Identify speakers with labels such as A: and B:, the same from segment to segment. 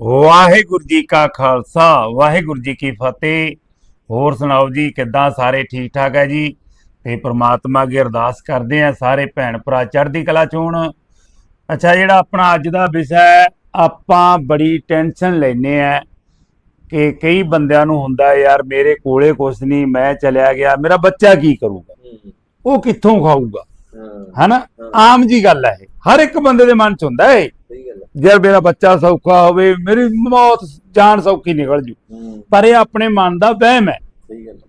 A: ਵਾਹਿਗੁਰੂ ਜੀ ਕਾ ਖਾਲਸਾ ਵਾਹਿਗੁਰੂ ਜੀ ਕੀ ਫਤਿਹ। ਹੋਰ ਸੁਣਾਓ ਜੀ ਕਿੱਦਾਂ ਸਾਰੇ ਠੀਕ ਠਾਕ ਹੈ ਜੀ? ਤੇ ਪ੍ਰਮਾਤਮਾ ਅੱਗੇ ਅਰਦਾਸ ਕਰਦੇ ਆ ਸਾਰੇ ਭੈਣ ਭਰਾ ਚੜ੍ਹਦੀ ਕਲਾ ਚ ਹੋਣ। ਅੱਛਾ ਜਿਹੜਾ ਆਪਣਾ ਅੱਜ ਦਾ ਵਿਸ਼ਾ ਹੈ ਆਪਾਂ ਬੜੀ ਟੈਨਸ਼ਨ ਲੈਨੇ ਆ ਕਿ ਕਈ ਬੰਦਿਆਂ ਨੂੰ ਹੁੰਦਾ ਯਾਰ ਮੇਰੇ ਕੋਲੇ ਕੁਛ ਨਹੀਂ ਮੈਂ ਚਲਿਆ ਗਿਆ ਮੇਰਾ ਬੱਚਾ ਕੀ ਕਰੂਗਾ? ਉਹ ਕਿੱਥੋਂ ਖਾਊਗਾ? ਹਨਾ? ਆਮ ਜੀ ਗੱਲ ਹੈ ਹਰ ਇੱਕ ਬੰਦੇ ਦੇ ਮਨ ਚ ਹੁੰਦਾ ਹੈ ਜੇ ਮੇਰਾ ਬੱਚਾ ਸੌਖਾ ਹੋਵੇ ਮੇਰੀ ਮੌਤ ਜਾਨ ਸੌਖੀ ਨਿਕਲ ਜੂ।
B: ਹੂੰ।
A: ਪਰ ਇਹ ਆਪਣੇ ਮਨ ਦਾ ਵਹਿਮ ਹੈ।
B: ਸਹੀ ਗੱਲ ਹੈ।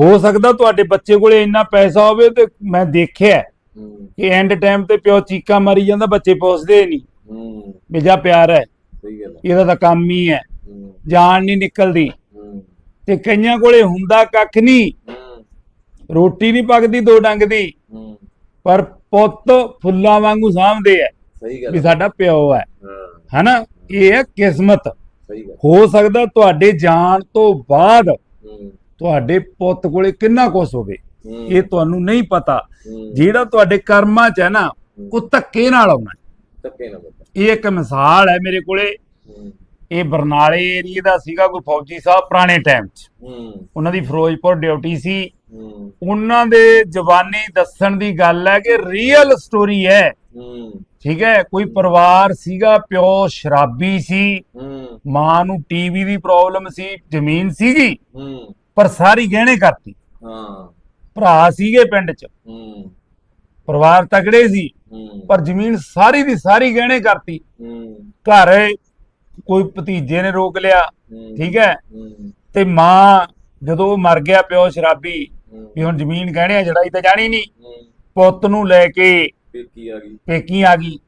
A: ਹੋ ਸਕਦਾ ਤੁਹਾਡੇ ਬੱਚੇ ਕੋਲੇ ਇੰਨਾ ਪੈਸਾ ਹੋਵੇ ਤੇ ਮੈਂ ਦੇਖਿਆ
B: ਹੂੰ
A: ਕਿ ਐਂਡ ਟਾਈਮ ਤੇ ਪਿਓ ਚੀਕਾਂ ਮਾਰੀ ਜਾਂਦਾ ਬੱਚੇ ਪੁੱਛਦੇ ਨਹੀਂ।
B: ਹੂੰ।
A: ਵੀ ਜਾ ਪਿਆਰ ਹੈ।
B: ਸਹੀ ਗੱਲ ਹੈ।
A: ਇਹਦਾ ਤਾਂ ਕੰਮ ਹੀ ਹੈ।
B: ਹੂੰ।
A: ਜਾਨ ਨਹੀਂ ਨਿਕਲਦੀ।
B: ਹੂੰ।
A: ਤੇ ਕਈਆਂ ਕੋਲੇ ਹੁੰਦਾ ਕੱਖ ਨਹੀਂ।
B: ਹੂੰ।
A: ਰੋਟੀ ਨਹੀਂ ਪੱਕਦੀ ਦੋ ਡੰਗ ਦੀ।
B: ਹੂੰ।
A: ਪਰ ਪੁੱਤ ਫੁੱਲਾਂ ਵਾਂਗੂ ਸਾਂਭਦੇ ਆ
B: ਸਹੀ ਗੱਲ
A: ਵੀ ਸਾਡਾ ਪਿਓ ਹੈ। ਹਨਾ? ਇਹ ਹੈ ਕਿਸਮਤ।
B: ਸਹੀ ਗੱਲ।
A: ਹੋ ਸਕਦਾ ਤੁਹਾਡੇ ਜਾਣ ਤੋਂ ਬਾਅਦ ਤੁਹਾਡੇ ਪੁੱਤ ਕੋਲੇ ਕਿੰਨਾ ਕੁਛ ਹੋਵੇ। ਇਹ ਤੁਹਾਨੂੰ ਨਹੀਂ ਪਤਾ। ਜਿਹੜਾ ਤੁਹਾਡੇ ਕਰਮਾਂ 'ਚ ਹੈ ਨਾ ਉਹ ਧੱਕੇ ਨਾਲ ਆਉਣਾ।
B: ਧੱਕੇ
A: ਇਹ ਇੱਕ ਮਿਸਾਲ ਹੈ ਮੇਰੇ ਕੋਲੇ। ਇਹ ਬਰਨਾਲੇ ਏਰੀਏ ਦਾ ਸੀਗਾ ਕੋਈ ਫੌਜੀ ਸਾਹਿਬ ਪੁਰਾਣੇ ਟਾਈਮ 'ਚ।
B: ਹੂੰ।
A: ਉਹਨਾਂ ਦੀ ਫਿਰੋਜ਼ਪੁਰ ਡਿਊਟੀ ਸੀ।
B: ਹੂੰ।
A: ਉਹਨਾਂ ਦੇ ਜਵਾਨੀ ਦੱਸਣ ਦੀ ਗੱਲ ਹੈ ਕਿ ਰੀਅਲ ਸਟੋਰੀ ਹੈ।
B: ਹੂੰ।
A: ਠੀਕ ਹੈ ਕੋਈ ਪਰਿਵਾਰ ਸੀਗਾ ਪਿਓ ਸ਼ਰਾਬੀ ਸੀ।
B: ਹੂੰ।
A: ਮਾਂ ਨੂੰ ਟੀਵੀ ਦੀ ਪ੍ਰੋਬਲਮ ਸੀ ਜ਼ਮੀਨ ਸੀਗੀ
B: ਹੂੰ।
A: ਪਰ ਸਾਰੀ ਗਹਿਣੇ ਕਰਤੀ।
B: ਹਾਂ।
A: ਭਰਾ ਸੀਗੇ ਪਿੰਡ 'ਚ।
B: ਹੂੰ।
A: ਪਰਿਵਾਰ ਤਗੜੇ ਸੀ।
B: ਹੂੰ।
A: ਪਰ ਜ਼ਮੀਨ ਸਾਰੀ ਦੀ ਸਾਰੀ ਗਹਿਣੇ ਕਰਤੀ।
B: ਹੂੰ।
A: ਘਰ ਕੋਈ ਭਤੀਜੇ ਨੇ ਰੋਕ ਲਿਆ ਠੀਕ ਹੈ? ਤੇ ਮਾਂ ਜਦੋਂ ਉਹ ਮਰ ਗਿਆ ਪਿਓ ਸ਼ਰਾਬੀ ਵੀ ਹੁਣ ਜ਼ਮੀਨ ਗਹਿਣਿਆਂ ਜੜਾਈ ਤਾਂ ਜਾਣੀ ਨਹੀਂ। ਪੁੱਤ ਨੂੰ ਲੈ ਕੇ
B: ਪੇਕੀ ਆ ਗਈ।
A: ਪੇਕੀ ਆ ਗਈ।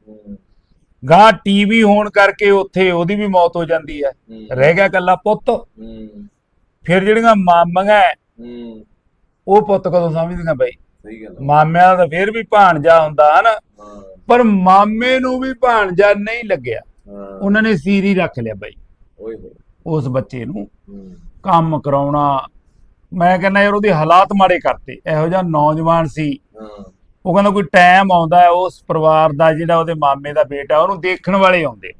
A: ਗਾਂ ਟੀਵੀ ਹੋਣ ਕਰਕੇ ਉੱਥੇ ਉਹਦੀ ਵੀ ਮੌਤ ਹੋ ਜਾਂਦੀ ਹੈ। ਰਹਿ ਗਿਆ ਕੱਲਾ ਪੁੱਤ। ਫਿਰ ਜਿਹੜੀਆਂ ਮਾਮੀਆਂ ਉਹ ਪੁੱਤ ਕਦੋਂ ਸਮਝਦੀਆਂ ਬਈ?
B: ਸਹੀ ਗੱਲ
A: ਮਾਮਿਆਂ ਦਾ ਤਾਂ ਫਿਰ ਵੀ ਭਾਣਜਾ ਹੁੰਦਾ ਹਨ? ਪਰ ਮਾਮੇ ਨੂੰ ਵੀ ਭਾਣਜਾ ਨਹੀਂ ਲੱਗਿਆ। ਉਹਨਾਂ ਨੇ ਸੀਰੀ ਰੱਖ ਲਿਆ ਬਈ।
B: ਓਏ ਹੋਏ।
A: ਉਸ ਬੱਚੇ ਨੂੰ। ਕੰਮ ਕਰਾਉਣਾ। ਮੈਂ ਕਹਿੰਦਾ ਯਾਰ ਉਹਦੇ ਹਾਲਾਤ ਮਾੜੇ ਕਰਤੇ। ਇਹੋ ਜਿਹਾ ਨੌਜਵਾਨ ਸੀ। ਉਹ ਕਹਿੰਦਾ ਕੋਈ ਟਾਈਮ ਆਉਂਦਾ ਉਸ ਪਰਿਵਾਰ ਦਾ ਜਿਹੜਾ ਉਹਦੇ ਮਾਮੇ ਦਾ ਬੇਟਾ ਉਹਨੂੰ ਦੇਖਣ ਵਾਲੇ ਆਉਂਦੇ।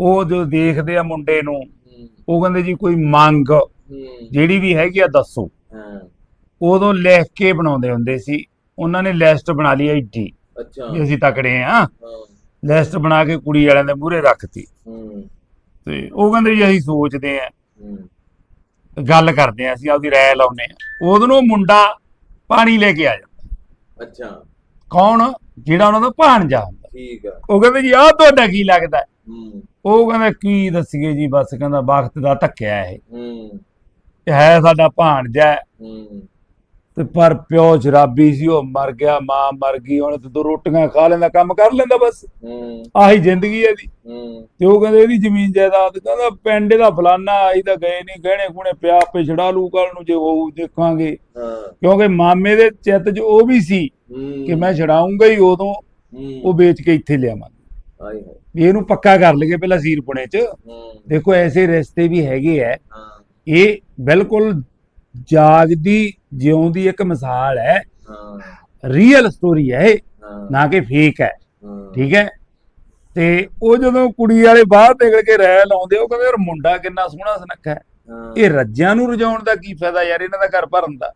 A: ਉਹ ਜੋ ਦੇਖਦੇ ਆ ਮੁੰਡੇ ਨੂੰ ਉਹ ਕਹਿੰਦੇ ਜੀ ਕੋਈ ਮੰਗ। ਜਿਹੜੀ ਵੀ ਹੈਗੀ ਆ ਦੱਸੋ। ਉਦੋਂ ਲਿਖ ਕੇ ਬਣਾਉਂਦੇ ਹੁੰਦੇ ਸੀ। ਉਹਨਾਂ ਨੇ ਲਿਸਟ ਬਣਾ ਲਈ ਐਡੀ।
B: ਅੱਛਾ।
A: ਵੀ ਅਸੀਂ ਤਕੜੇ ਆ। ਲਿਸਟ ਬਣਾ ਕੇ ਕੁੜੀ ਵਾਲਿਆਂ ਦੇ ਮੂਹਰੇ ਰੱਖਤੀ।
B: ਹੂੰ।
A: ਤੇ ਉਹ ਕਹਿੰਦੇ ਜੀ ਅਸੀਂ ਸੋਚਦੇ ਆ ਗੱਲ ਕਰਦੇ ਆ ਅਸੀਂ ਆਪਦੀ ਰਾਏ ਲਾਉਨੇ ਆ ਉਦੋਂ ਮੁੰਡਾ ਪਾਣੀ ਲੈ ਕੇ ਆ ਜਾਂਦਾ।
B: ਅੱਛਾ।
A: ਕੌਣ? ਜਿਹੜਾ ਉਹਨਾਂ ਦਾ ਭਾਣਜਾ ਹੁੰਦਾ।
B: ਠੀਕ ਆ।
A: ਉਹ ਕਹਿੰਦੇ ਜੀ ਆਹ ਤੁਹਾਡਾ ਕੀ ਲੱਗਦਾ? ਹੈ? ਉਹ ਕਹਿੰਦਾ ਕੀ ਦੱਸੀਏ ਜੀ ਬਸ ਕਹਿੰਦਾ ਵਕਤ ਦਾ ਧੱਕਿਆ ਇਹ।
B: ਹੂੰ।
A: ਇਹ ਹੈ ਸਾਡਾ ਭਾਣਜਾ। ਹੈ। ਤੇ ਪਰ ਪਿਓ ਸ਼ਰਾਬੀ ਸੀ ਉਹ ਮਰ ਗਿਆ ਮਾਂ ਮਰ ਗਈ ਹੁਣ ਤੇ ਦੋ ਰੋਟੀਆਂ ਖਾ ਲੈਂਦਾ ਕੰਮ ਕਰ ਲੈਂਦਾ ਬਸ। ਆਹੀ ਜ਼ਿੰਦਗੀ ਹੈ
B: ਹੂੰ।
A: ਤੇ ਉਹ ਕਹਿੰਦੇ ਇਹਦੀ ਜ਼ਮੀਨ ਜਾਇਦਾਦ ਕਹਿੰਦਾ ਪਿੰਡ ਦਾ ਫਲਾਨਾ ਆਈ ਤਾਂ ਗਏ ਨਹੀਂ ਗਹਿਣੇ ਗੁਣੇ ਪਿਆ ਆਪੇ ਛੜਾ ਲੂ ਕੱਲ ਨੂੰ ਜੇ ਹੋਊ ਦੇਖਾਂਗੇ।
B: ਹਾਂ।
A: ਕਿਉਂਕਿ ਮਾਮੇ ਦੇ ਚਿੱਤ 'ਚ ਉਹ ਵੀ ਸੀ ਕਿ ਮੈਂ ਛਡਾਉਂਗਾ ਹੀ ਉਦੋਂ ਉਹ ਵੇਚ ਕੇ ਇੱਥੇ ਲਿਆਵਾਂਗੇ।
B: ਆਏ ਹਾਏ।
A: ਇਹਨੂੰ ਪੱਕਾ ਕਰ ਲਈਏ ਪਹਿਲਾਂ ਸੀਰਪੁਣੇ 'ਚ। ਦੇਖੋ ਐਸੇ ਰਿਸ਼ਤੇ ਵੀ ਹੈਗੇ ਐ ਇਹ ਬਿਲਕੁਲ ਜਾਗਦੀ ਜਿਉਂਦੀ ਇੱਕ ਮਿਸਾਲ ਹੈ। ਰੀਅਲ ਸਟੋਰੀ ਹੈ ਇਹ ਨਾ ਕਿ ਫੇਕ ਹੈ। ਠੀਕ ਹੈ? ਤੇ ਉਹ ਜਦੋਂ ਕੁੜੀ ਵਾਲੇ ਬਾਹਰ ਨਿਕਲ ਕੇ ਰਹਿ ਲਾਉਂਦੇ ਉਹ ਕਹਿੰਦੇ ਯਾਰ ਮੁੰਡਾ ਕਿੰਨਾ ਸੋਹਣਾ ਸੁਨੱਖਾ ਹੈ। ਇਹ ਰੱਜਿਆਂ ਨੂੰ ਰਜਾਉਣ ਦਾ ਕੀ ਫਾਇਦਾ ਯਾਰ? ਇਹਨਾਂ ਦਾ ਘਰ ਭਰਨ ਦਾ।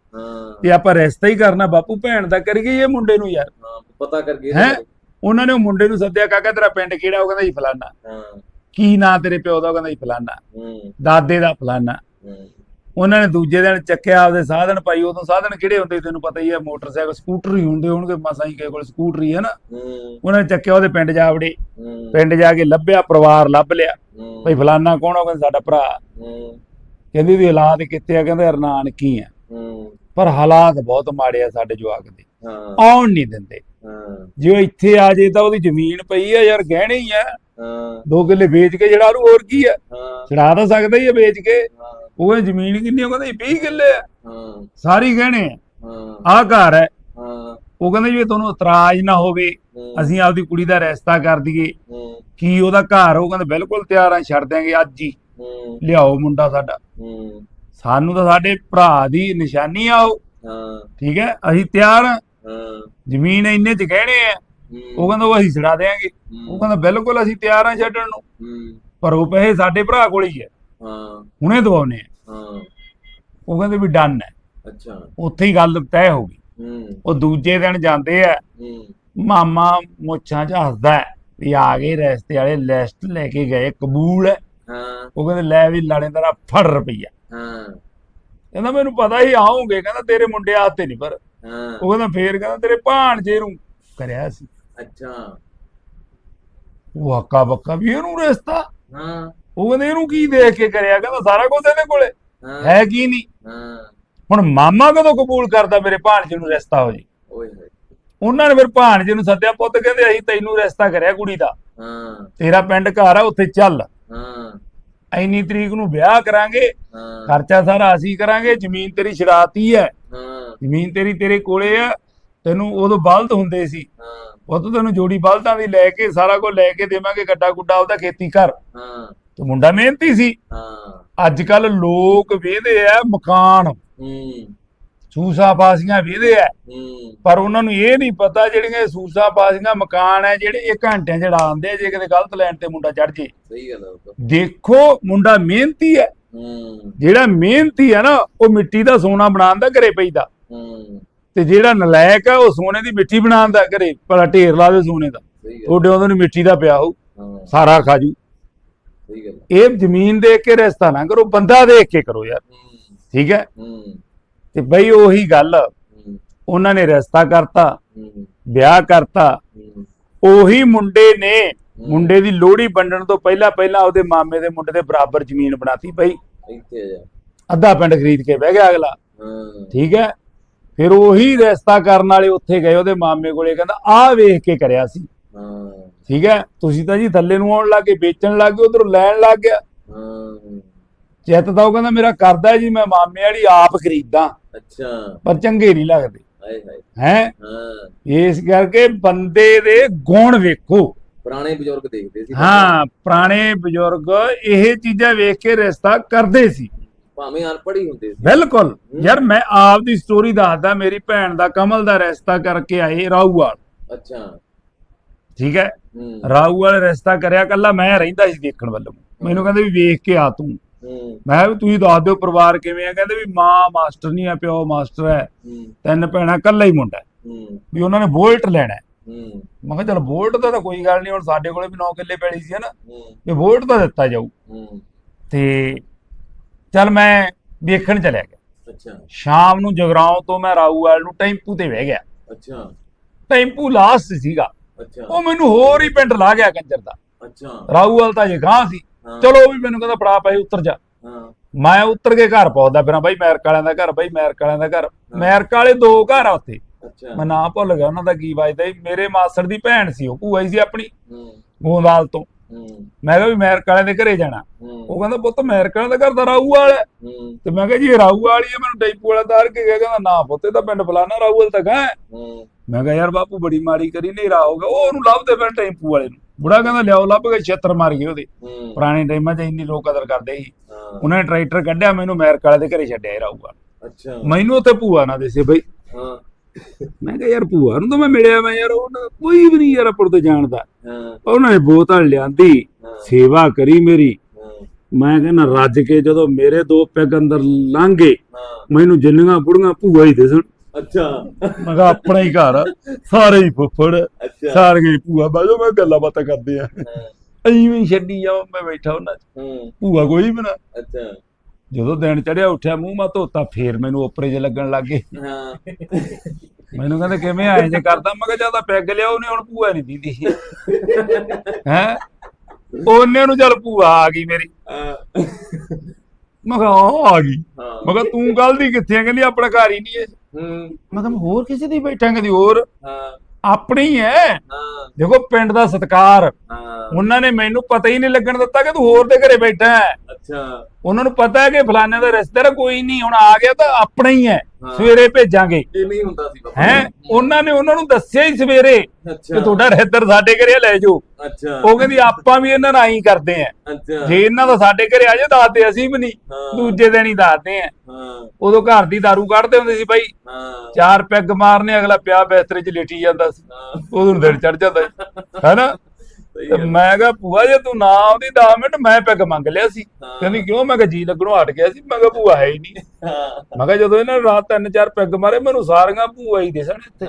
A: ਤੇ ਆਪਾਂ ਰਿਸ਼ਤਾ ਹੀ ਕਰਨਾ ਬਾਪੂ ਭੈਣ ਦਾ ਕਰੀਏ ਇਹ ਮੁੰਡੇ ਨੂੰ ਯਾਰ।
B: ਪਤਾ ਕਰਕੇ
A: ਹੈਂ? ਉਹਨਾਂ ਨੇ ਉਹ ਮੁੰਡੇ ਨੂੰ ਸੱਦਿਆ ਕਾਕਾ ਤੇਰਾ ਪਿੰਡ ਕਿਹੜਾ? ਉਹ ਕਹਿੰਦਾ ਜੀ ਫਲਾਨਾ। ਕੀ ਨਾਂ ਤੇਰੇ ਪਿਓ ਦਾ? ਉਹ ਕਹਿੰਦਾ ਜੀ ਫਲਾਨਾ। ਦਾਦੇ ਦਾ ਫਲਾਨਾ। ਉਹਨਾਂ ਨੇ ਦੂਜੇ ਦਿਨ ਚੱਕਿਆ ਆਪਦੇ ਸਾਧਨ ਪਾਈ ਉਦੋਂ ਸਾਧਨ ਕਿਹੜੇ ਹੁੰਦੇ ਤੈਨੂੰ ਪਤਾ ਹੀ ਹੈ ਮੋਟਰਸਾਈਕਲ ਸਕੂਟਰ ਹੀ ਹੁੰਦੇ ਹੋਣਗੇ ਮਸਾਂ ਹੀ ਕਿਸੇ ਕੋਲ ਸਕੂਟਰ ਹੀ ਹੈ ਨਾ।
B: ਹੂੰ।
A: ਉਹਨਾਂ ਨੇ ਚੱਕਿਆ ਉਹਦੇ ਪਿੰਡ ਜਾ ਵੜੇ
B: ਹੂੰ।
A: ਪਿੰਡ ਜਾ ਕੇ ਲੱਭਿਆ ਪਰਿਵਾਰ ਲੱਭ ਲਿਆ।
B: ਹੂੰ।
A: ਭਈ ਫਲਾਨਾ ਕੌਣ ਕਹਿੰਦਾ ਸਾਡਾ ਭਰਾ।
B: ਹੂੰ।
A: ਕਹਿੰਦੀ ਵੀ ਹਾਲਾਤ ਕਿੱਥੇ ਆ? ਕਹਿੰਦੇ ਹਰਨਾਨ ਕੀ ਆ।
B: ਹੂੰ।
A: ਪਰ ਹਾਲਾਤ ਬਹੁਤ ਮਾੜੇ ਆ ਸਾਡੇ ਜਵਾਕ ਦੇ।
B: ਹਾਂ।
A: ਆਉਣ ਨਹੀਂ ਦਿੰਦੇ।
B: ਹਾਂ।
A: ਜੇ ਉਹ ਇੱਥੇ ਆ ਜੇ ਤਾਂ ਉਹਦੀ ਜ਼ਮੀਨ ਪਈ ਆ ਯਾਰ ਗਹਿਣੇ ਹੀ ਆ।
B: ਹਾਂ।
A: ਦੋ ਕਿੱਲੇ ਵੇਚ ਕੇ ਲੂ ਹੋਰ ਕੀ ਆ?
B: ਹਾਂ।
A: ਛੜਾ ਤਾਂ ਸਕਦਾ ਹੀ ਆ ਵੇਚ ਕੇ।
B: ਹਾਂ।
A: ਉਹ ਕਹਿੰਦਾ ਜ਼ਮੀਨ ਕਿੰਨੀ ਆ? ਉਹ ਕਹਿੰਦਾ 20 ਕਿੱਲੇ ਆ।
B: ਹਾਂ।
A: ਸਾਰੀ ਗਹਿਣੇ ਆ।
B: ਹਾਂ।
A: ਆਹ ਘਰ ਹੈ।
B: ਹਾਂ।
A: ਉਹ ਕਹਿੰਦਾ ਜੀ ਤੁਹਾਨੂੰ ਇਤਰਾਜ਼ ਨਾ ਹੋਵੇ ਅਸੀਂ ਆਪਦੀ ਕੁੜੀ ਦਾ ਰਿਸ਼ਤਾ ਕਰ ਦਈਏ। ਕੀ ਉਹਦਾ ਘਰ ਉਹ ਕਹਿੰਦਾ ਬਿਲਕੁਲ ਤਿਆਰ ਆ ਛੱਡ ਦਿਆਂਗੇ ਅੱਜ ਹੀ। ਲਿਆਓ ਮੁੰਡਾ ਸਾਡਾ। ਸਾਨੂੰ ਤਾਂ ਸਾਡੇ ਭਰਾ ਦੀ ਨਿਸ਼ਾਨੀ ਆ ਉਹ। ਠੀਕ ਹੈ? ਅਸੀਂ ਤਿਆਰ ਆ।
B: ਹਾਂ।
A: ਜ਼ਮੀਨ ਇੰਨੇ ਚ ਗਹਿਣੇ ਆ। ਉਹ ਕਹਿੰਦਾ ਉਹ ਅਸੀਂ ਛਡਾ ਦੇਾਂਗੇ ਉਹ ਕਹਿੰਦਾ ਬਿਲਕੁਲ ਅਸੀਂ ਤਿਆਰ ਆ ਛੱਡਣ ਨੂੰ। ਪਰ ਉਹ ਪੈਸੇ ਸਾਡੇ ਭਰਾ ਕੋਲ ਹੀ ਹੈ
B: ਹਾਂ।
A: ਹੁਣੇ ਦਵਾਉਨੇ ਆ।
B: ਹਾਂ।
A: ਉਹ ਕਹਿੰਦੇ ਵੀ ਡਨ ਹੈ।
B: ਅੱਛਾ।
A: ਉੱਥੇ ਹੀ ਗੱਲ ਤੈਅ ਹੋ ਗਈ।
B: ਹੂੰ।
A: ਉਹ ਦੂਜੇ ਦਿਨ ਜਾਂਦੇ ਆ।
B: ਹੂੰ।
A: ਮਾਮਾ ਮੁੱਛਾਂ 'ਚ ਹੱਸਦਾ ਹੈ ਵੀ ਆ ਗਏ ਰਸਤੇ ਵਾਲੇ ਲਿਸਟ ਲੈ ਕੇ ਗਏ ਕਬੂਲ ਹੈ।
B: ਹਾਂ।
A: ਉਹ ਕਹਿੰਦੇ ਲੈ ਵੀ ਲਾਣੇਦਾਰਾ ਫੜ ਰੁਪਈਆ।
B: ਹਾਂ।
A: ਕਹਿੰਦਾ ਮੈਨੂੰ ਪਤਾ ਹੀ ਆਉਂਗੇ। ਕਹਿੰਦਾ ਤੇਰੇ ਮੁੰਡੇ ਹੱਥੇ ਨਹੀਂ ਪਰ।
B: ਹਾਂ।
A: ਉਹ ਕਹਿੰਦਾ ਫੇਰ ਕਹਿੰਦਾ ਤੇਰੇ ਭਾਣਜੇ ਨੂੰ ਕਰਿਆ ਸੀ।
B: ਅੱਛਾ।
A: ਉਹ ਹੱਕਾ ਬੱਕਾ ਵੀ ਇਹਨੂੰ ਰਿਸ਼ਤਾ।
B: ਹਾਂ।
A: ਉਹ ਕਹਿੰਦੇ ਇਹਨੂੰ ਕੀ ਦੇਖ ਕੇ ਕਰਿਆ? ਕਹਿੰਦਾ ਸਾਰਾ ਕੁਝ ਇਹਦੇ ਕੋਲੇ।
B: ਹਾਂ।
A: ਕੀ ਨਹੀਂ?
B: ਹਾਂ।
A: ਹੁਣ ਮਾਮਾ ਕਦੋਂ ਕਬੂਲ ਕਰਦਾ ਮੇਰੇ ਭਾਣਜੇ ਨੂੰ ਰਿਸ਼ਤਾ ਹੋ ਜੀ?
B: ਓਏ ਹੋਏ।
A: ਉਹਨਾਂ ਨੇ ਫਿਰ ਭਾਣਜੇ ਨੂੰ ਸੱਦਿਆ ਪੁੱਤ ਕਹਿੰਦੇ ਅਸੀਂ ਤੈਨੂੰ ਰਿਸ਼ਤਾ ਕਰਿਆ ਕੁੜੀ ਦਾ।
B: ਹਾਂ।
A: ਤੇਰਾ ਪਿੰਡ ਘਰ ਆ ਉੱਥੇ ਚੱਲ।
B: ਹਾਂ।
A: ਐਨੀ ਤਰੀਕ ਨੂੰ ਵਿਆਹ ਕਰਾਂਗੇ। ਖਰਚਾ ਸਾਰਾ ਅਸੀਂ ਕਰਾਂਗੇ ਜ਼ਮੀਨ ਤੇਰੀ ਛੜਾਤੀ ਹੈ। ਜ਼ਮੀਨ ਤੇਰੀ ਤੇਰੇ ਕੋਲੇ ਆ। ਤੈਨੂੰ ਉਦੋਂ ਬਲਦ ਹੁੰਦੇ ਸੀ। ਉਹ ਤੋਂ ਤੈਨੂੰ ਜੋੜੀ ਬਲਦਾਂ ਦੀ ਲੈ ਕੇ ਸਾਰਾ ਕੁਝ ਲੈ ਕੇ ਦੇਵਾਂਗੇ ਗੱਡਾ ਗੁੱਡਾ ਉਹਦਾ ਖੇਤੀ ਕਰ
B: ਹਾਂ।
A: ਤੇ ਮੁੰਡਾ ਮਿਹਨਤੀ ਸੀ।
B: ਹਾਂ।
A: ਅੱਜ ਕੱਲ ਲੋਕ ਵੇਹਦੇ ਆ ਮਕਾਨ।
B: ਹੂੰ।
A: ਸੂਸਾ ਪਾਸੀਆਂ ਵੇਹਦੇ ਆ।
B: ਹੂੰ।
A: ਪਰ ਉਹਨਾਂ ਨੂੰ ਇਹ ਨਹੀਂ ਪਤਾ ਜਿਹੜੀਆਂ ਇਹ ਸੂਸਾ ਪਾਸੀਆਂ ਮਕਾਨ ਹੈ ਜਿਹੜੇ ਇਹ ਘੰਟਿਆਂ ਚ ਆਉਂਦੇ ਜੇ ਕਿਤੇ ਗਲਤ ਲਾਈਨ ਤੇ ਮੁੰਡਾ ਚੜ ਜੇ।
B: ਸਹੀ ਗੱਲ ਹੈ ਉਹ ਤਾਂ।
A: ਦੇਖੋ ਮੁੰਡਾ ਮਿਹਨਤੀ ਹੈ
B: ਹੂੰ।
A: ਜਿਹੜਾ ਮਿਹਨਤੀ ਹੈ ਨਾ ਉਹ ਮਿੱਟੀ ਦਾ ਸੋਨਾ ਬਣਾਉਣ ਦਾ ਘਰੇ ਪਈਦਾ
B: ਹੂੰ।
A: ਤੇ ਜਿਹੜਾ ਨਲਾਇਕ ਹੈ ਉਹ ਸੋਨੇ ਦੀ ਮਿੱਟੀ ਬਣਾਉਣ ਦਾ ਘਰੇ। ਭਲਾ ਢੇਰ ਲਾ ਦੇ ਸੋਨੇ ਦਾ।
B: ਸਹੀ ਗੱਲ
A: ਉਹਦੇ ਨੂੰ ਮਿੱਟੀ ਦਾ ਪਿਆ ਹੋਊ
B: ਹਾਂ।
A: ਸਾਰਾ ਖਾਜੂ
B: ਸਹੀ ਗੱਲ ਹੈ।
A: ਇਹ ਜ਼ਮੀਨ ਦੇਖ ਕੇ ਰਿਸ਼ਤਾ ਨਾ ਕਰੋ ਬੰਦਾ ਦੇਖ ਕੇ ਕਰੋ ਯਾਰ। ਠੀਕ ਹੈ? ਤੇ ਬਈ ਉਹੀ ਗੱਲ ਉਹਨਾਂ ਨੇ ਰਿਸ਼ਤਾ ਕਰਤਾ ਵਿਆਹ ਕਰਤਾ। ਉਹੀ ਮੁੰਡੇ ਨੇ ਮੁੰਡੇ ਦੀ ਲੋਹੜੀ ਵੰਡਣ ਤੋਂ ਪਹਿਲਾਂ ਪਹਿਲਾਂ ਉਹਦੇ ਮਾਮੇ ਦੇ ਮੁੰਡੇ ਦੇ ਬਰਾਬਰ ਜ਼ਮੀਨ ਬਣਾਤੀ ਬਈ। ਅੱਧਾ ਪਿੰਡ ਖਰੀਦ ਕੇ ਬਹਿ ਗਿਆ ਅਗਲਾ। ਠੀਕ ਹੈ? ਫਿਰ ਉਹੀ ਰਿਸ਼ਤਾ ਕਰਨ ਵਾਲੇ ਉੱਥੇ ਗਏ ਉਹਦੇ ਮਾਮੇ ਕੋਲੇ ਕਹਿੰਦਾ ਆਹ ਵੇਖ ਕੇ ਕਰਿਆ ਸੀ।
B: ਹਾਂ।
A: ਠੀਕ ਹੈ? ਤੁਸੀਂ ਤਾਂ ਜੀ ਥੱਲੇ ਨੂੰ ਆਉਣ ਲੱਗੇ ਵੇਚਣ ਲੱਗੇ ਉਧਰੋਂ ਲੈਣ ਲੱਗ ਗਿਆ। ਚਿੱਤ ਤਾਂ ਉਹ ਕਹਿੰਦਾ ਮੇਰਾ ਕਰਦਾ ਜੀ ਮੈਂ ਮਾਮੇ ਵਾਲੀ ਆਪ ਖਰੀਦਾਂ।
B: ਅੱਛਾ।
A: ਪਰ ਚੰਗੇ ਨਹੀਂ ਲੱਗਦੇ।
B: ਹਾਏ ਹਾਏ।
A: ਹੈ?
B: ਹਾਂ।
A: ਇਸ ਕਰਕੇ ਬੰਦੇ ਦੇ ਗੁਣ ਵੇਖੋ।
B: ਪੁਰਾਣੇ ਬਜ਼ੁਰਗ ਦੇਖਦੇ ਸੀ।
A: ਹਾਂ ਪੁਰਾਣੇ ਬਜ਼ੁਰਗ ਇਹ ਚੀਜ਼ਾਂ ਵੇਖ ਕੇ ਰਿਸ਼ਤਾ ਕਰਦੇ ਸੀ।
B: ਭਾਵੇਂ ਅਨਪੜ੍ਹ ਹੀ ਹੁੰਦੇ ਸੀ।
A: ਬਿਲਕੁਲ। ਯਾਰ ਮੈਂ ਆਪ ਦੀ ਸਟੋਰੀ ਦੱਸਦਾ ਮੇਰੀ ਭੈਣ ਦਾ ਕਮਲ ਦਾ ਰਿਸ਼ਤਾ ਕਰਕੇ ਆਏ ਰਾਊਵਾਲ
B: ਅੱਛਾ।
A: ਠੀਕ ਹੈ?
B: ਹੂੰ।
A: ਰਾਊਵਾਲ ਰਿਸ਼ਤਾ ਕਰਿਆ ਕੱਲਾ ਮੈਂ ਰਹਿੰਦਾ ਸੀ ਦੇਖਣ ਵੱਲੋਂ। ਮੈਨੂੰ ਕਹਿੰਦੇ ਵੀ ਵੇਖ ਕੇ ਆ ਤੂੰ। ਮੈਂ ਵੀ ਤੁਸੀਂ ਦੱਸ ਦਿਓ ਪਰਿਵਾਰ ਕਿਵੇਂ ਆ। ਕਹਿੰਦੇ ਵੀ ਮਾਂ ਮਾਸਟਰ ਨਹੀਂ ਆ ਪਿਓ ਮਾਸਟਰ ਹੈ। ਤਿੰਨ ਭੈਣਾਂ ਕੱਲਾ ਹੀ ਮੁੰਡਾ ਵੀ ਉਹਨਾਂ ਨੇ ਬੋਲਟ ਲੈਣਾ ਮੈਂ ਕਿਹਾ ਚਲ ਬੋਲਟ ਦਾ ਤਾਂ ਕੋਈ ਗੱਲ ਨਹੀਂ ਹੁਣ ਸਾਡੇ ਕੋਲੇ ਵੀ 9 ਕਿੱਲੇ ਪੈਲੀ ਸੀ ਹਨਾ?
B: ਹੂੰ।
A: ਵੀ ਬੋਲਟ ਦਾ ਦਿੱਤਾ ਜਾਊ। ਤੇ ਚਲ ਮੈਂ ਦੇਖਣ ਚਲਿਆ ਗਿਆ।
B: ਅੱਛਾ।
A: ਸ਼ਾਮ ਨੂੰ ਜਗਰਾਉਂ ਤੋਂ ਮੈਂ ਰਾਊਵਾਲ ਨੂੰ ਟੈਂਪੂ ਤੇ ਬਹਿ ਗਿਆ।
B: ਅੱਛਾ।
A: ਟੈਂਪੂ ਲਾਸਟ ਸੀਗਾ। ਉਹ ਮੈਨੂੰ ਹੋਰ ਹੀ ਪਿੰਡ ਲਾ ਗਿਆ ਕੰਜਰ ਦਾ।
B: ਅੱਛਾ।
A: ਰਾਊਵਾਲ ਤਾਂ ਜੇ ਗਾਂ ਸੀ। ਚਲੋ ਉਹ ਵੀ ਮੈਨੂੰ ਕਹਿੰਦਾ ਫੜਾ ਪਏ ਉੱਤਰ ਜਾ।
B: ਹਾਂ।
A: ਮੈਂ ਉੱਤਰ ਕੇ ਘਰ ਪਹੁੰਚਦਾ ਫਿਰਾਂ ਬਾਈ ਮੈਰਕ ਵਾਲਿਆਂ ਦਾ ਘਰ ਬਾਈ ਮੈਰਕ ਵਾਲਿਆਂ ਦਾ ਘਰ। ਮੈਰਕ ਵਾਲੇ ਦੋ ਘਰ ਆ ਉੱਥੇ। ਮੈਂ ਨਾਂ ਭੁੱਲ ਗਿਆ ਉਹਨਾਂ ਦਾ ਕੀ ਵੱਜਦਾ ਮੇਰੇ ਮਾਸੜ ਦੀ ਭੈਣ ਸੀ ਉਹ ਭੂਆ ਸੀ ਆਪਣੀ।
B: ਹੂੰ।
A: ਗੋਂਦਾਲ ਤੋਂ। ਮੈਂ ਕਿਹਾ ਵੀ ਮੈਰਕ ਵਾਲਿਆਂ ਦੇ ਘਰੇ ਜਾਣਾ। ਉਹ ਕਹਿੰਦਾ ਪੁੱਤ ਮੈਰਕ ਵਾਲਿਆਂ ਦਾ ਘਰ ਤਾਂ ਰਾਊਵਾਲ ਹੈ।
B: ਹੂੰ।
A: ਤੇ ਮੈਂ ਕਿਹਾ ਜੀ ਇਹ ਰਾਊਵਾਲ ਹੀ ਹੈ ਮੈਨੂੰ ਟੈਂਪੂ ਵਾਲਾ ਤਾਰ ਕੇ ਗਿਆ ਕਹਿੰਦਾ ਨਾ ਪੁੱਤ ਇਹ ਤਾਂ ਪਿੰਡ ਫਲਾਣਾ ਰਾਊਵਾਲ ਤੱਕ ਹੈ। ਮੈਂ ਕਿਹਾ ਯਾਰ ਬਾਪੂ ਬੜੀ ਮਾੜੀ ਕਰੀ ਨੇਰਾ ਹੋ ਗਿਆ। ਉਹ ਉਹਨੂੰ ਲੱਭਦੇ ਫਿਰ ਟੈਂਪੂ ਵਾਲੇ ਨੂੰ। ਬੁੜਾ ਕਹਿੰਦਾ ਲਿਆਓ ਲੱਭ ਕੇ ਛੇਤਰ ਮਾਰ ਗਏ ਉਹਦੇ ਪੁਰਾਣੇ ਟਾਈਮਾਂ 'ਚ ਇੰਨੀ ਲੋਕ ਕਦਰ ਕਰਦੇ ਸੀ। ਉਹਨਾਂ ਨੇ ਟਰੈਕਟਰ ਕੱਢਿਆ ਮੈਨੂੰ ਮੈਰਕ ਵਾਲੇ ਦੇ ਘਰੇ ਛੱਡਿਆ ਇਹ ਰਾਊਗਾ
B: ਅੱਛਾ।
A: ਮੈਨੂੰ ਉੱਥੇ ਭੂਆ ਨਾ ਦੇਸੇ ਬਈ।
B: ਹਾਂ।
A: ਮੈਂ ਕਿਹਾ ਯਾਰ ਭੂਆ ਨੂੰ ਤਾਂ ਮੈਂ ਮਿਲਿਆ ਮੈਂ ਯਾਰ ਉਹਨਾਂ ਕੋਈ ਵੀ ਨਹੀਂ ਯਾਰ ਆਪੜ ਤੋਂ ਜਾਣਦਾ।
B: ਹਾਂ।
A: ਉਹਨਾਂ ਨੇ ਬੋਤਲ ਲਿਆਂਦੀ ਸੇਵਾ ਕਰੀ ਮੇਰੀ। ਮੈਂ ਕਹਿੰਦਾ ਰੱਜ ਕੇ ਜਦੋਂ ਮੇਰੇ ਦੋ ਪੈਗ ਅੰਦਰ ਲੰਘੇ ਮੈਨੂੰ ਜਿੰਨੀਆਂ ਬੁੜੀਆਂ ਭੂਆ ਹੀ ਦਿਸਣ।
B: ਅੱਛਾ।
A: ਮੈਂ ਕਿਹਾ ਆਪਣਾ ਹੀ ਘਰ ਸਾਰੇ ਹੀ ਫੁੱਫੜ ਸਾਰੀਆਂ ਹੀ ਭੂਆ। ਬਾਜੋ ਮੈਂ ਗੱਲਾਂ ਬਾਤਾਂ ਕਰਦੇ ਆ। ਐਵੇਂ ਛੱਡੀ ਜਾਵਾਂ ਮੈਂ ਬੈਠਾ ਉਹਨਾਂ ਚ। ਭੂਆ ਕੋਈ ਵੀ ਨਾ।
B: ਅੱਛਾ।
A: ਜਦੋਂ ਦਿਨ ਚੜਿਆ ਉੱਠਿਆ ਮੂੰਹ ਮਾ ਧੋਤਾ ਫੇਰ ਮੈਨੂੰ ਓਪਰੇ ਜੇ ਲੱਗਣ ਲੱਗੇ
B: ਹਾਂ।
A: ਮੈਨੂੰ ਕਹਿੰਦੇ ਕਿਵੇਂ ਆਏ ਜੇ ਕਰਦਾ? ਮੈਂ ਕਿਹਾ ਜ਼ਿਆਦਾ ਪੈਗ ਲਿਆ ਉਹਨੇ ਹੁਣ ਭੂਆ ਨਹੀਂ ਦੀਦੀ ਹੈ? ਉਹਨੇ ਨੂੰ ਚੱਲ ਭੂਆ ਆ ਗਈ ਮੇਰੀ। ਮੈਂ ਕਿਹਾ ਆ ਆ ਗਈ। ਮੈਂ ਕਿਹਾ ਤੂੰ ਕੱਲ ਦੀ ਕਿੱਥੇ ਆ? ਕਹਿੰਦੀ ਆਪਣਾ ਘਰ ਹੀ ਨਹੀਂ ਹੈ। ਮੈਂ ਕਿਹਾ ਮੈਂ ਹੋਰ ਕਿਸੇ ਦੀ ਬੈਠਾ ਕਹਿੰਦੀ ਹੋਰ?
B: ਹਾਂ।
A: ਆਪਣੀ ਹੀ ਹੈ।
B: ਹਾਂ।
A: ਦੇਖੋ ਪਿੰਡ ਦਾ ਸਤਕਾਰ।
B: ਹਾਂ।
A: ਉਹਨਾਂ ਨੇ ਮੈਨੂੰ ਪਤਾ ਹੀ ਨਹੀਂ ਲੱਗਣ ਦਿੱਤਾ ਕਿ ਤੂੰ ਹੋਰ ਦੇ ਘਰੇ ਬੈਠਾ ਹੈ।
B: ਅੱਛਾ।
A: ਉਹਨਾਂ ਨੂੰ ਪਤਾ ਹੈ ਕਿ ਫਲਾਣੇ ਦਾ ਰਿਸ਼ਤੇਦਾਰ ਕੋਈ ਨਹੀਂ ਹੁਣ ਆ ਗਿਆ ਤਾਂ ਆਪਣਾ ਹੀ ਹੈ
B: ਹਾਂ।
A: ਸਵੇਰੇ ਭੇਜਾਂਗੇ।
B: ਇਹ ਨਹੀਂ ਹੁੰਦਾ ਸੀ ਬਾਬਾ।
A: ਹੈ? ਉਹਨਾਂ ਨੇ ਉਹਨਾਂ ਨੂੰ ਦੱਸਿਆ ਹੀ ਸਵੇਰੇ ਕਿ
B: ਅੱਛਾ
A: ਤੁਹਾਡਾ ਰਿਸ਼ਤੇਦਾਰ ਸਾਡੇ ਘਰੇ ਲੈ ਜਾਓ।
B: ਅੱਛਾ।
A: ਉਹ ਕਹਿੰਦੀ ਆਪਾਂ ਵੀ ਇਹਨਾਂ ਨਾਲ ਆਈ ਕਰਦੇ ਆ।
B: ਅੱਛਾ।
A: ਜੇ ਇਹਨਾਂ ਦਾ ਸਾਡੇ ਘਰੇ ਆ ਜਾ ਦੱਸਦੇ ਅਸੀਂ ਵੀ ਨਹੀਂ।
B: ਹਾਂ।
A: ਦੂਜੇ ਦਿਨ ਹੀ ਦੱਸਦੇ ਆ।
B: ਹਾਂ।
A: ਉਦੋਂ ਘਰ ਦੀ ਦਾਰੂ ਕੱਢਦੇ ਹੁੰਦੇ ਸੀ ਬਾਈ।
B: ਹਾਂ।
A: ਚਾਰ ਪੈਗ ਮਾਰਨੇ ਅਗਲਾ ਪਿਆ ਬਿਸਤਰੇ 'ਚ ਲੇਟੀ ਜਾਂਦਾ ਸੀ।
B: ਹਾਂ।
A: ਉਦੋਂ ਨੂੰ ਦਿਨ ਚੜ ਜਾਂਦਾ ਸੀ। ਹੈਨਾ? ਤੇ। ਮੈਂ ਕਿਹਾ ਭੂਆ ਜੇ ਤੂੰ ਨਾ ਆਉਂਦੀ 10 ਮਿੰਟ ਮੈਂ ਪੈਗ ਮੰਗ ਲਿਆ ਸੀ। ਕਹਿੰਦੀ ਕਿਉਂ? ਮੈਂ ਕਿਹਾ ਜੀ ਲੱਗਣੋਂ ਹਟ ਗਿਆ ਸੀ। ਮੈਂ ਕਿਹਾ ਭੂਆ ਹੈ ਹੀ ਨਹੀਂ। ਮੈਂ ਕਿਹਾ ਜਦੋਂ ਇਹਨਾਂ ਨੇ ਰਾਤ ਤਿੰਨ ਚਾਰ ਪੈਗ ਮਾਰੇ ਮੈਨੂੰ ਸਾਰੀਆਂ ਭੂਆ ਹੀ ਦਿਸਣ ਇੱਥੇ।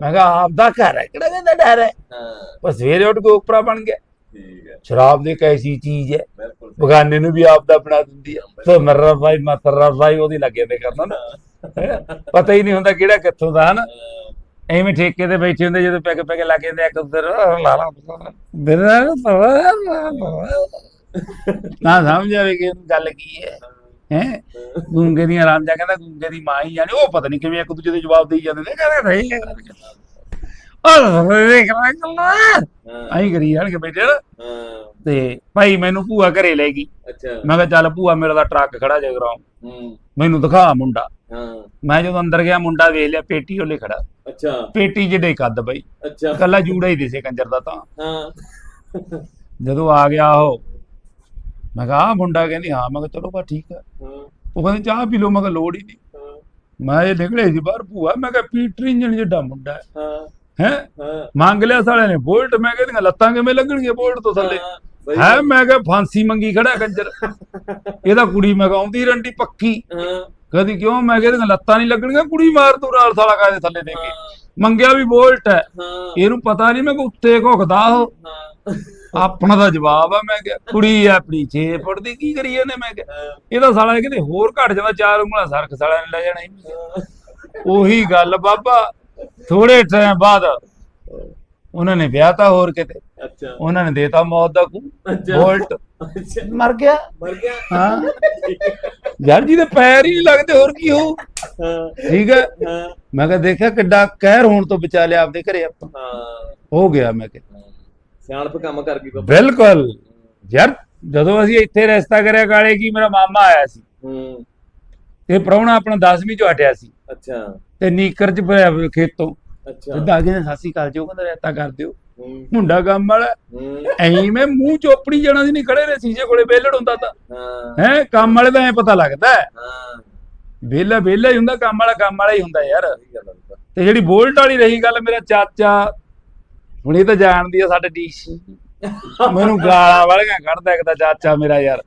A: ਮੈਂ ਕਿਹਾ ਆਪਦਾ ਘਰ ਹੈ ਕਿਹੜਾ ਕਹਿੰਦਾ ਡਰ ਹੈ? ਬਸ ਸਵੇਰੇ ਉੱਠ ਕੇ ਉਪਰਾ ਬਣ ਗਿਆ।
B: ਠੀਕ ਹੈ।
A: ਸ਼ਰਾਬ ਦੀ ਕੈਸੀ ਚੀਜ਼ ਹੈ
B: ਬਿਲਕੁਲ
A: ਬਗਾਨੇ ਨੂੰ ਵੀ ਆਪਦਾ ਬਣਾ ਦਿੰਦੀ ਹੈ। ਤੋ ਮਰਰਾ ਭਾਈ ਮਤਰਾ ਭਾਈ ਉਹਦੀ ਲੱਗੇ ਤੇ ਕਰਨਾ ਨਾ? ਪਤਾ ਹੀ ਨਹੀਂ ਹੁੰਦਾ ਕਿਹੜਾ ਕਿੱਥੋਂ ਦਾ ਹਨ? ਐਵੇਂ ਠੇਕੇ ਤੇ ਬੈਠੇ ਹੁੰਦੇ ਜਦੋਂ ਪੈਗ ਪੈਗ ਲੱਗੇ ਜਾਂਦੇ ਇੱਕ ਉਧਰ ਲਾਲਾ ਬਿਰਾ ਨਾ ਸਮਝ ਆਵੇ ਕਿ ਗੱਲ ਕੀ ਹੈ ਹੈ? ਗੂੰਗੇ ਦੀਆਂ ਜਾ ਕਹਿੰਦਾ ਗੂੰਗੇ ਦੀ ਮਾਂ ਹੀ ਜਾਣੇ ਉਹ ਪਤਾ ਨਹੀਂ ਕਿਵੇਂ ਇੱਕ ਦੂਜੇ ਦੇ ਜਵਾਬ ਦੇਈ ਜਾਂਦੇ ਨੇ ਕਹਿੰਦਾ ਨਹੀਂ ਉਹ ਦੇਖ ਲੈ ਗੱਲਾਂ।
B: ਹਾਂ।
A: ਆਈ ਕਰੀ ਜਾਣਗੇ ਬੈਠੇ ਨਾ
B: ਹਾਂ।
A: ਤੇ ਭਾਈ ਮੈਨੂੰ ਭੂਆ ਘਰੇ ਲੈ ਗਈ।
B: ਅੱਛਾ।
A: ਮੈਂ ਕਿਹਾ ਚੱਲ ਭੂਆ ਮੇਰਾ ਦਾ ਟਰੱਕ ਖੜਾ ਜੇ ਕਰਾਉ।
B: ਹੂੰ।
A: ਮੈਨੂੰ ਦਿਖਾ ਮੁੰਡਾ।
B: ਹਾਂ।
A: ਮੈਂ ਜਦੋਂ ਅੰਦਰ ਗਿਆ ਮੁੰਡਾ ਵੇਖ ਲਿਆ ਪੇਟੀ ਉਹਲੇ ਖੜਾ।
B: ਅੱਛਾ।
A: ਪੇਟੀ ਜਿਹੜੇ ਕੱਦ ਬਈ।
B: ਅੱਛਾ।
A: ਕੱਲਾ ਜੂੜਾ ਹੀ ਦਿਸੇ ਕੰਜਰ ਦਾ ਤਾਂ।
B: ਹਾਂ।
A: ਜਦੋਂ ਆ ਗਿਆ ਉਹ ਮੈਂ ਕਿਹਾ ਆਹ ਮੁੰਡਾ ਕਹਿੰਦੀ ਹਾਂ ਮੈਂ ਕਿਹਾ ਚਲੋ ਬਾ ਠੀਕ ਆ।
B: ਹਾਂ।
A: ਉਹ ਕਹਿੰਦੀ ਚਾਹ ਪੀ ਲਓ ਮੈਂ ਕਿਹਾ ਲੋੜ ਹੀ ਨਹੀਂ। ਮੈਂ ਇਹ ਨਿਕਲੇ ਸੀ ਬਾਹਰ ਭੂਆ ਮੈਂ ਕਿਹਾ ਪੀਟਰ ਇੰਜਣ ਜਿੱਡਾ ਮੁੰਡਾ ਹੈ।
B: ਹਾਂ।
A: ਮੰਗ ਲਿਆ ਸਾਲੇ ਨੇ ਬੋਲਟ ਮੈਂ ਕਹਿੰਦੀ ਲੱਤਾਂ ਕਿਵੇਂ ਲੱਗਣਗੀਆਂ ਬੋਲਟ ਤੋਂ ਥੱਲੇ?
B: ਹਾਂ,
A: ਮੈਂ ਕਿਹਾ ਫਾਂਸੀ ਮੰਗੀ ਖੜਾ ਕੰਜਰ। ਇਹਦਾ ਕੁੜੀ ਮੈਂ ਕਿਹਾ ਆਉਂਦੀ ਰੰਡੀ ਪੱਕੀ
B: ਹਾਂ।
A: ਕਹਦੀ ਕਿਉਂ? ਮੈਂ ਕਹਿੰਦੀ ਲੱਤਾਂ ਨਹੀਂ ਲੱਗਣਗੀਆਂ ਕੁੜੀ ਮਾਰ ਤੂੰ ਨਾਲ ਸਾਲਾ ਕਾਦੇ ਥੱਲੇ ਦੇ ਕੇ।
B: ਹਾਂ,
A: ਮੰਗਿਆ ਵੀ ਬੋਲਟ ਹੈ।
B: ਹਾਂ।
A: ਇਹਨੂੰ ਪਤਾ ਨਹੀਂ ਮੈਂ ਕਿ ਉੱਤੇ ਘੁੱਕਦਾ ਉਹ।
B: ਹਾਂ।
A: ਆਪਣਾ ਦਾ ਜਵਾਬ ਆ ਮੈਂ ਕਿਹਾ ਕੁੜੀ ਆ ਆਪਣੀ 6 ਫੁੱਟ ਦੀ ਕੀ ਕਰੀ ਇਹਨੇ ਮੈਂ ਕਿਹਾ ਇਹਦਾ ਸਾਲਾ ਕਿਤੇ ਹੋਰ ਘਟ ਜਾਂਦਾ ਚਾਰ ਉਂਗਲਾਂ ਸਰਕ ਸਾਲਾ ਨੇ ਲੈ ਜਾਣਾ ਸੀ। ਉਹੀ ਗੱਲ ਬਾਬਾ ਥੋੜੇ ਟਾਈਮ ਬਾਅਦ ਉਹਨਾਂ ਨੇ ਵਿਆਹ ਤਾਂ ਹੋਰ ਕਿਤੇ।
B: ਅੱਛਾ।
A: ਉਹਨਾਂ ਨੇ ਦੇਤਾ ਮੌਤ ਦਾ ਕੂ
B: ਅੱਛਾ।
A: ਬੋਲਟ।
B: ਅੱਛਾ।
A: ਮਰ ਗਿਆ।
B: ਮਰ ਗਿਆ।
A: ਹਾਂ। ਯਾਰ ਜੀ ਦੇ ਪੈਰ ਹੀ ਲੱਗਦੇ ਹੋਰ ਕੀ ਹੋ
B: ਹਾਂ।
A: ਠੀਕ ਹੈ?
B: ਹਾਂ।
A: ਮੈਂ ਕਿਹਾ ਦੇਖਿਆ ਕਿੱਡਾ ਕਹਿਰ ਹੋਣ ਤੋਂ ਬਚਾ ਲਿਆ ਆਪਦੇ ਘਰੇ ਆਪਾਂ।
B: ਹਾਂ।
A: ਹੋ ਗਿਆ ਮੈਂ ਕਿਹਾ।
B: ਸਿਆਣਪ ਕੰਮ ਕਰ ਗਈ ਬਾਬਾ।
A: ਬਿਲਕੁਲ। ਯਾਰ ਜਦੋਂ ਅਸੀਂ ਇੱਥੇ ਰਸਤਾ ਕਰਿਆ ਕਾਲੇ ਕੀ ਮੇਰਾ ਮਾਮਾ ਆਇਆ ਸੀ।
B: ਹੂੰ।
A: ਤੇ ਪ੍ਰਾਹੁਣਾ ਆਪਣਾ 10ਵੀਂ ਚੋਂ ਹਟਿਆ ਸੀ।
B: ਅੱਛਾ।
A: ਤੇ ਨੀਕਰ ਚ ਪਿਆ ਖੇਤੋਂ।
B: ਅੱਛਾ।
A: ਸਿੱਧਾ ਅਗੇ ਨੇ ਸਾਸੀ ਕਾਲ ਜੋ ਕਹਿੰਦਾ ਰਸਤਾ ਕਰ ਦਿਓ।
B: ਹੂੰ।
A: ਮੁੰਡਾ ਕੰਮ ਵਾਲਾ
B: ਹੂੰ।
A: ਐਵੇਂ ਮੂੰਹ ਚੋਪੜੀ ਜਾਣਾ ਸੀ ਨਹੀਂ ਖੜੇ ਨੇ ਸ਼ੀਸ਼ੇ ਕੋਲੇ ਵੇਲੜ ਹੁੰਦਾ ਤਾਂ।
B: ਹਾਂ।
A: ਹੈ ਕੰਮ ਵਾਲੇ ਦਾ ਐ ਪਤਾ ਲੱਗਦਾ ਹੈ।
B: ਹਾਂ।
A: ਵਿਹਲਾ ਵਿਹਲਾ ਹੀ ਹੁੰਦਾ ਕੰਮ ਵਾਲਾ ਕੰਮ ਵਾਲਾ ਹੀ ਹੁੰਦਾ ਯਾਰ।
B: ਸਹੀ ਗੱਲ ਆ ਬਾਬਾ।
A: ਤੇ ਜਿਹੜੀ ਬੋਲਟ ਵਾਲੀ ਰਹੀ ਗੱਲ ਮੇਰਾ ਚਾਚਾ ਹੁਣ ਇਹ ਤਾਂ ਜਾਣਦੀ ਆ ਸਾਡੇ ਡੀਸੀ ਮੈਨੂੰ ਗਾਲਾਂ ਵਾਲੀਆਂ ਕੱਢਦਾ ਇੱਕ ਤਾਂ ਚਾਚਾ ਮੇਰਾ ਯਾਰ।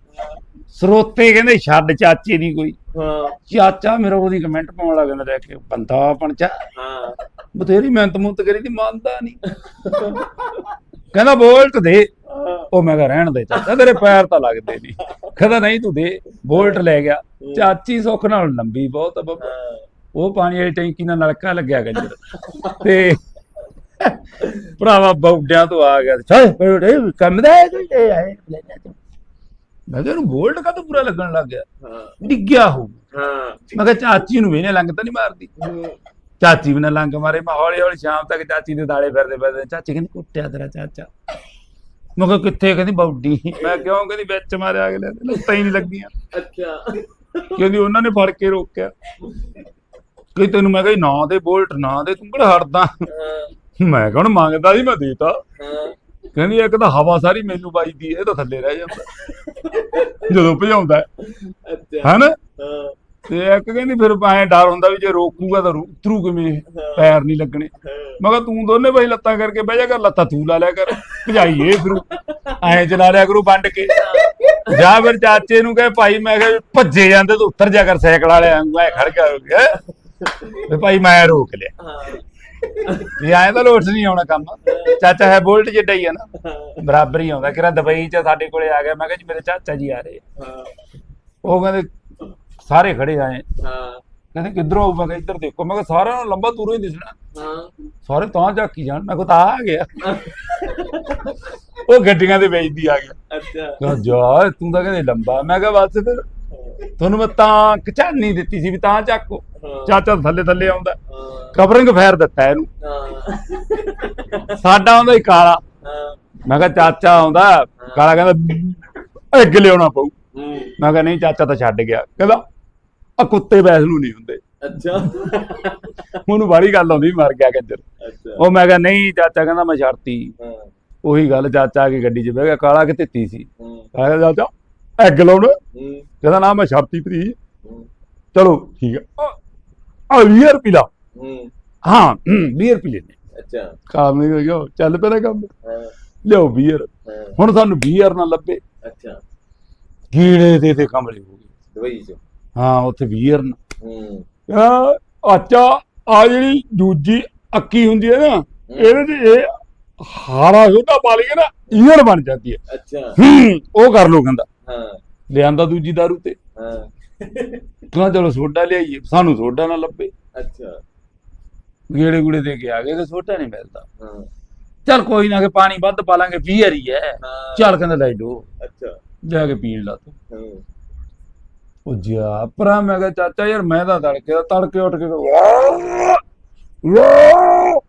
A: ਸਰੋਤੇ ਕਹਿੰਦੇ ਛੱਡ ਚਾਚੇ ਦੀ ਕੋਈ।
B: ਹਾਂ।
A: ਚਾਚਾ ਮੇਰਾ ਉਹਦੀ ਕਮੈਂਟ ਪਾਉਣ ਲੱਗ ਜਾਂਦਾ ਰਹਿ ਕੇ ਬੰਦਾ ਪਣਚਾ
B: ਹਾਂ।
A: ਬਥੇਰੀ ਮਿਹਨਤ ਮੁਹਨਤ ਕਰੀ ਦੀ ਮੰਨਦਾ ਨਹੀਂ। ਕਹਿੰਦਾ ਬੋਲਟ ਦੇ। ਉਹ ਮੈਂ ਕਿਹਾ ਰਹਿਣ ਦੇ ਚਾਚਾ ਤੇਰੇ ਪੈਰ ਤਾਂ ਲੱਗਦੇ ਨਹੀਂ। ਕਹਿੰਦਾ ਨਹੀਂ ਤੂੰ ਦੇ। ਬੋਲਟ ਲੈ ਗਿਆ। ਚਾਚੀ ਸੁੱਖ ਨਾਲ ਲੰਬੀ ਬਹੁਤ ਆ ਬੱਬਾ। ਉਹ ਪਾਣੀ ਵਾਲੀ ਟੈਂਕੀ ਨਾਲ ਨਲਕਾ ਲੱਗਿਆ ਕੰਜਰ ਤੇ ਭਰਾਵਾ ਬੌਡਿਆਂ ਤੋਂ ਆ ਗਿਆ। ਬੇਟੇ ਕੰਮ ਦਾ ਹੈ ਕੋਈ? ਇਹ ਹੈ ਮੈਂ ਕਿਹਾ ਇਹਨੂੰ ਬੋਲਟ ਕਾ ਪੂਰਾ ਲੱਗਣ ਲੱਗ ਗਿਆ? ਡਿੱਗਿਆ ਹੋ
B: ਹਾਂ।
A: ਮੈਂ ਕਿਹਾ ਚਾਚੀ ਨੂੰ ਵੀ ਇਹਨੇ ਲੰਗ ਤਾਂ ਨਹੀਂ ਮਾਰਦੀ। ਚਾਚੀ ਵੀ ਨਾ ਲੰਗ ਮਾਰੇ ਮੈਂ ਹੌਲੀ ਹੌਲੀ ਸ਼ਾਮ ਤੱਕ ਚਾਚੀ ਦੇ ਦਾਲੇ ਫਿਰਦੇ ਫਿਰਦੇ ਚਾਚੀ ਕਹਿੰਦੀ ਕੁੱਟਿਆ ਤੇਰਾ ਚਾਚਾ। ਮੈਂ ਕਿਹਾ ਕਿੱਥੇ ਕਹਿੰਦੀ ਬੌਡੀ? ਮੈਂ ਕਿਉਂ ਕਹਿੰਦੀ ਵਿੱਚ ਮਾਰਿਆ ਅਗਲੇ ਨੇ ਲੱਤਾਂ ਹੀ ਨਹੀਂ ਲੱਗੀਆਂ।
B: ਅੱਛਾ।
A: ਕਹਿੰਦੀ ਉਹਨਾਂ ਨੇ ਫੜ ਕੇ ਰੋਕਿਆ। ਕਿ ਤੈਨੂੰ ਮੈਂ ਕਿਹਾ ਨਾ ਦੇ ਬੋਲਟ ਨਾ ਦੇ ਤੂੰ ਕਿਹੜਾ ਹਟਦਾ ਮੈਂ ਕਹਣ ਮੰਗਦਾ ਸੀ ਮੈਂ ਦੇਤਾ।
B: ਹਾਂ।
A: ਕਹਿੰਦੀ ਇੱਕ ਤਾਂ ਹਵਾ ਸਾਰੀ ਮੈਨੂੰ ਵੱਜਦੀ ਇਹ ਤਾਂ ਥੱਲੇ ਰਹਿ ਜਾਂਦਾ। ਜਦੋਂ ਭਜਾਉਂਦਾ ਹੈ।
B: ਅੱਛਾ।
A: ਹੈਨਾ? ਤੇ ਇੱਕ ਕਹਿੰਦੀ ਫਿਰ ਐਂ ਡਰ ਹੁੰਦਾ ਵੀ ਜੇ ਰੋਕੂਗਾ ਤਾਂ ਉਤਰੂ ਕਿਵੇਂ ਇਹ? ਪੈਰ ਨਹੀਂ ਲੱਗਣੇ। ਮੈਂ ਕਿਹਾ ਤੂੰ ਦੋਨੇ ਬਈ ਲੱਤਾਂ ਕਰਕੇ ਬਹਿ ਜਾ ਕਰ ਲੱਤਾਂ ਤੂੰ ਲਾ ਲਿਆ ਕਰ ਭਜਾਈਏ ਫਿਰ ਐਂ ਚਲਾ ਲਿਆ ਕਰੂ ਵੰਡ ਕੇ। ਜਾਂ ਫਿਰ ਚਾਚੇ ਨੂੰ ਕਹੇ ਭਾਈ ਮੈਂ ਕਿਹਾ ਭੱਜੇ ਜਾਂਦੇ ਤੂੰ ਉੱਤਰ ਜਾ ਕਰ ਸਾਈਕਲ ਵਾਲੇ ਵਾਂਗੂ ਐ ਖੜ ਗਿਆ ਹੋ। ਗਿਆ ਤੇ ਭਾਈ ਮੈਂ ਰੋਕ ਲਿਆ।
B: ਹਾਂ।
A: ਵੀ ਐਂ ਤਾਂ ਲੋਟ ਨਹੀਂ ਆਉਣਾ ਕੰਮ। ਚਾਚਾ ਹੈ ਬੋਲਟ ਜਿੱਡਾ ਹੀ ਆ ਨਾ।
B: ਹਾਂ।
A: ਬਰਾਬਰ ਹੀ ਆਉਂਦਾ। ਕਿਰਾ ਦੁਬਈ ਚ ਸਾਡੇ ਕੋਲੇ ਆ ਗਿਆ। ਮੈਂ ਕਿਹਾ ਜੀ ਮੇਰੇ ਚਾਚਾ ਜੀ ਆ ਰਹੇ।
B: ਹਾਂ।
A: ਉਹ ਕਹਿੰਦੇ ਸਾਰੇ ਖੜੇ ਆਏ
B: ਹਾਂ।
A: ਕਹਿੰਦੇ ਕਿੱਧਰੋਂ ਮੈਂ ਕਿਹਾ ਇੱਧਰ ਦੇਖੋ। ਮੈਂ ਕਿਹਾ ਸਾਰਿਆਂ ਨੂੰ ਲੰਬਾ ਦੂਰੋਂ ਹੀ ਦਿਸਣਾ।
B: ਹਾਂ।
A: ਸਾਰੇ ਤਾਂ ਝਾਕੀ ਜਾਣ। ਮੈਂ ਕਿਹਾ ਤਾਂ ਆ ਗਿਆ। ਉਹ ਗੱਡੀਆਂ ਦੇ ਵੇਚਦੀ ਆ ਗਿਆ।
B: ਅੱਛਾ।
A: ਜਾ ਤੂੰ ਤਾਂ ਕਹਿੰਦੇ ਲੰਬਾ। ਮੈਂ ਕਿਹਾ ਬਸ ਫਿਰ। ਤੁਹਾਨੂੰ ਮੈਂ ਤਾਂ ਕਚਾਨੀ ਦਿੱਤੀ ਸੀ ਵੀ ਤਾਂ ਚੱਕੋ ਚਾਚਾ ਥੱਲੇ ਥੱਲੇ ਆਉਂਦਾ। ਕਵਰਿੰਗ ਫਾਇਰ ਦਿੱਤਾ ਇਹਨੂੰ। ਸਾਡਾ ਆਉਂਦਾ ਹੀ ਕਾਲਾ। ਮੈਂ ਕਿਹਾ ਚਾਚਾ ਆਉਂਦਾ। ਕਾਲਾ ਕਹਿੰਦਾ ਅੱਗ ਲਿਆਉਣਾ ਪਊ। ਮੈਂ ਕਿਹਾ ਨਹੀਂ ਚਾਚਾ ਤਾਂ ਛੱਡ ਗਿਆ। ਕਹਿੰਦਾ ਆ ਕੁੱਤੇ ਬੈਸ ਨੂੰ ਨਹੀਂ ਹੁੰਦੇ।
B: ਅੱਛਾ।
A: ਉਹਨੂੰ ਬਾੜੀ ਗੱਲ ਆਉਂਦੀ ਮਰ ਗਿਆ ਕੰਜਰ
B: ਅੱਛਾ।
A: ਉਹ ਮੈਂ ਕਿਹਾ ਨਹੀਂ ਚਾਚਾ ਕਹਿੰਦਾ ਮੈਂ ਛੱਡਤੀ
B: ਹਾਂ।
A: ਉਹੀ ਗੱਲ ਚਾਚਾ ਆ ਕੇ ਗੱਡੀ 'ਚ ਬਹਿ ਗਿਆ ਕਾਲਾ ਕਿ ਧਿੱਤੀ ਸੀ। ਮੈਂ ਕਿਹਾ ਚਾਚਾ ਅੱਗ ਲਾਉਣ। ਕਹਿੰਦਾ ਨਾ ਮੈਂ ਛੱਡਤੀ ਭਰੀ ਚਲੋ ਠੀਕ ਹੈ ਆ 20 ਰੁਪਏ ਲਾ।
B: ਹੂੰ।
A: ਹਾਂ 20 ਰੁਪਏ ਲੈਣੇ
B: ਅੱਛਾ।
A: ਕੰਮ ਨਹੀਂ ਹੋ ਗਿਆ ਚੱਲ ਪਿਆ ਕੰਮ। ਲਿਓ ਬੀਅਰ ਹੁਣ ਸਾਨੂੰ ਬੀਅਰ ਨਾ ਲੱਭੇ।
B: ਅੱਛਾ।
A: ਕੀੜੇ ਦੇ ਤੇ ਕਮਲੇ ਹੋ ਗਏ।
B: ਦੁਬਈ ਚ।
A: ਹਾਂ ਉੱਥੇ ਬੀਅਰ ਨਾ
B: ਹੂੰ।
A: ਆ ਆਚਾ ਆ ਜਿਹੜੀ ਦੂਜੀ ਅੱਕੀ ਹੁੰਦੀ ਹੈ ਨਾ ਇਹਦੇ ਚ ਇਹ ਹਾਰਾ ਸੋਡਾ ਪਾ ਲਈਏ ਨਾ ਈਅਰ ਬਣ ਜਾਂਦੀ ਹੈ।
B: ਅੱਛਾ।
A: ਹੂੰ, ਉਹ ਕਰ ਲੋ ਕਹਿੰਦਾ।
B: ਹਾਂ।
A: ਲਿਆਂਦਾ ਦੂਜੀ ਦਾਰੂ ਤੇ।
B: ਹਾਂ।
A: ਕਹਿੰਦਾ ਚਲੋ ਸੋਡਾ ਲਿਆਈਏ ਸਾਨੂੰ ਸੋਡਾ ਨਾ ਲੱਭੇ।
B: ਅੱਛਾ।
A: ਗੇੜੇ ਗੁੜੇ ਦੇ ਕੇ ਆ ਗਏ ਕਿ ਸੋਡਾ ਨਹੀਂ ਮਿਲਦਾ।
B: ਹਾਂ।
A: ਚੱਲ ਕੋਈ ਨਾ ਕਿ ਪਾਣੀ ਵੱਧ ਪਾ ਲਾਂਗੇ ਬੀਅਰ ਹੀ ਹੈ। ਚੱਲ ਕਹਿੰਦਾ ਲੈ ਲਓ
B: ਅੱਛਾ।
A: ਜਾ ਕੇ ਪੀਣ ਲਾ ਤੂੰ
B: ਹਾਂ।
A: ਉਹ ਜਾ ਪਰਾਂ ਮੈਂ ਕਿਹਾ ਚਾਚਾ ਯਾਰ ਮੈਂ ਤਾਂ ਤੜਕੇ ਦਾ ਤੜਕੇ ਉੱਠ ਕੇ!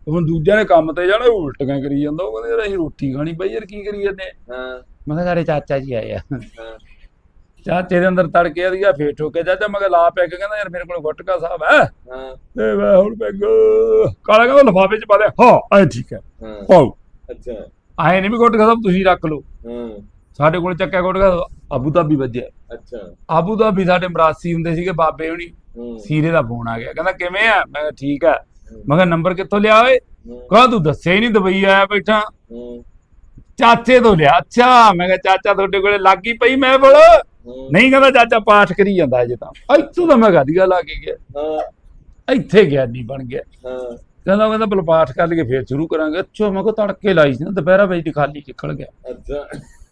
A: ਹੁਣ ਦੂਜਿਆਂ ਨੇ ਕੰਮ ਤੇ ਜਾਣਾ ਉਲਟੀਆਂ ਕਰੀ ਜਾਂਦਾ ਉਹ ਕਹਿੰਦੇ ਯਾਰ ਅਸੀਂ ਰੋਟੀ ਖਾਣੀ ਬਈ ਯਾਰ ਕੀ ਕਰੀ ਜਾਂਦੇ?
B: ਹਾਂ।
A: ਮੈਂ ਕਿਹਾ ਸਾਡੇ ਚਾਚਾ ਜੀ ਆਏ ਆ। ਚਾਚੇ ਦੇ ਅੰਦਰ ਤੜਕੇ ਆ ਗਿਆ ਫੇਰ ਠੋਕੇ ਚਾਚਾ ਮੈਂ ਕਿਹਾ ਲਾ ਪੈਗ ਕਹਿੰਦਾ ਯਾਰ ਮੇਰੇ ਕੋਲ ਗੁੱਟਕਾ ਸਾਹਿਬ ਹੈ।
B: ਹਾਂ।
A: ਤੇ ਮੈਂ ਹੁਣ ਪੈਗ ਕਾਲਾ ਕਹਿੰਦਾ ਲਫਾਫੇ ਚ ਪਾ ਦੇ ਹਾਂ ਐ ਠੀਕ ਹੈ।
B: ਹਾਂ।
A: ਪਾਓ।
B: ਅੱਛਾ।
A: ਆਏ ਨਹੀਂ ਵੀ ਗੁੱਟਕਾ ਸਾਹਿਬ ਤੁਸੀਂ ਰੱਖ ਲਓ।
B: ਹਾਂ।
A: ਸਾਡੇ ਕੋਲ ਚੱਕਿਆ ਗੁੱਟਕਾ ਆਬੂ ਧਾਬੀ ਵੱਜਿਆ।
B: ਅੱਛਾ।
A: ਆਬੂ ਧਾਬੀ ਸਾਡੇ ਮਰਾਸੀ ਹੁੰਦੇ ਸੀਗੇ ਬਾਬੇ ਹੁਣੀ।
B: ਹੂੰ।
A: ਸੀਰੇ ਦਾ ਫੋਨ ਆ ਗਿਆ। ਕਹਿੰਦਾ ਕਿਵੇਂ ਆ? ਮੈਂ ਕਿਹਾ ਠੀਕ ਆ। ਮੈਂ ਕਿਹਾ ਨੰਬਰ ਕਿੱਥੋਂ ਲਿਆ ਓਏ?
B: ਹੂੰ,
A: ਕਹਿੰਦਾ ਤੂੰ ਦੱਸਿਆ ਹੀ ਨਹੀਂ ਦੁਬਈ ਆਇਆ ਬੈਠਾ।
B: ਹੂੰ,
A: ਚਾਚੇ ਤੋਂ ਲਿਆ। ਅੱਛਾ ਮੈਂ ਕਿਹਾ ਚਾਚਾ ਤੁਹਾਡੇ ਕੋਲੇ ਲੱਗ ਹੀ ਪਈ ਮੈਂ ਬੋਲ।
B: ਹੂੰ,
A: ਨਹੀਂ ਕਹਿੰਦਾ ਚਾਚਾ ਪਾਠ ਕਰੀ ਜਾਂਦਾ ਅਜੇ ਤਾਂ। ਇੱਥੋਂ ਤਾਂ ਮੈਂ ਗਾਦੀਆ ਲਾ ਕੇ ਗਿਆ।
B: ਹਾਂ।
A: ਇੱਥੇ ਗਿਆਨੀ ਬਣ ਗਿਆ।
B: ਹਾਂ।
A: ਕਹਿੰਦਾ ਉਹ ਕਹਿੰਦਾ ਬਲ ਪਾਠ ਕਰ ਲਈਏ ਫੇਰ ਸ਼ੁਰੂ ਕਰਾਂਗੇ। ਅੱਛਾ ਮੈਂ ਕਿਹਾ ਤੜਕੇ ਲਾਈ ਸੀ ਨਾ ਦੁਪਹਿਰਾ ਵਜੇ ਖਾਲੀ ਨਿਕਲ ਗਿਆ।
B: ਅੱਛਾ।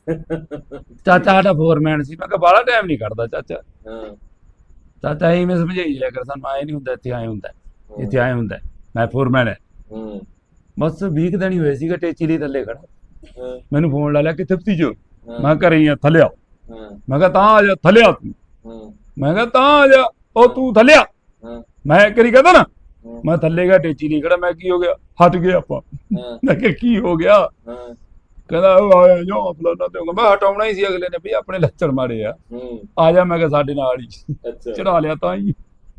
A: ਚਾਚਾ ਸਾਡਾ ਫੋਰਮੈਨ ਸੀ। ਮੈਂ ਕਿਹਾ ਬਾਹਲਾ ਟਾਈਮ ਨਹੀਂ ਕੱਢਦਾ ਚਾਚਾ।
B: ਹਾਂ।
A: ਚਾਚਾ ਇਹ ਮੈਂ ਸਮਝਾਈ ਜਾਇਆ ਕਰ ਸਾਨੂੰ ਆਏ ਨਹੀਂ ਹੁੰਦਾ ਇੱਥੇ ਆਏ ਹੁੰਦਾ ਇੱਥੇ ਆਏ ਹੁੰਦਾ। ਮੈਂ ਫੋਰਮੈਨ ਹੈ
B: ਹੂੰ।
A: ਬਸ 20 ਕੁ ਦਿਨ ਹੀ ਹੋਏ ਸੀਗਾ ਟੇਚੀ ਲਈ ਥੱਲੇ ਖੜਾ। ਮੈਨੂੰ ਫੋਨ ਲਾ ਲਿਆ ਕਿੱਥੇ ਭਤੀਜੋ ਮੈਂ ਘਰੇ ਹੀ ਆ ਥੱਲੇ ਆ। ਮੈਂ ਕਿਹਾ ਤਾਂ ਆ ਜਾ ਥੱਲੇ ਆ ਤੂੰ। ਮੈਂ ਕਿਹਾ ਤਾਂ ਆ ਜਾ ਉਹ ਤੂੰ ਥੱਲੇ ਆ। ਮੈਂ ਕਰੀ ਕਹਿੰਦਾ ਨਾ ਮੈਂ ਥੱਲੇ ਗਿਆ ਟੇਚੀ ਨਹੀਂ ਖੜਾ ਮੈਂ ਕੀ ਹੋ ਗਿਆ? ਹਟ ਗਏ ਆਪਾਂ। ਮੈਂ ਕਿਹਾ ਕੀ ਹੋ ਗਿਆ? ਕਹਿੰਦਾ ਉਹ ਆਇਆ ਜੋ ਫਲਾਣਾ ਤੇ ਮੈਂ ਹਟਾਉਣਾ ਹੀ ਸੀ ਅਗਲੇ ਨੇ ਵੀ ਆਪਣੇ ਲੱਛਣ ਮਾਰੇ ਆ।
B: ਹੂੰ।
A: ਆ ਜਾ ਮੈਂ ਕਿਹਾ ਸਾਡੇ ਨਾਲ ਹੀ।
B: ਅੱਛਾ।
A: ਚੜਾ ਲਿਆ ਤਾਂ ਹੀ।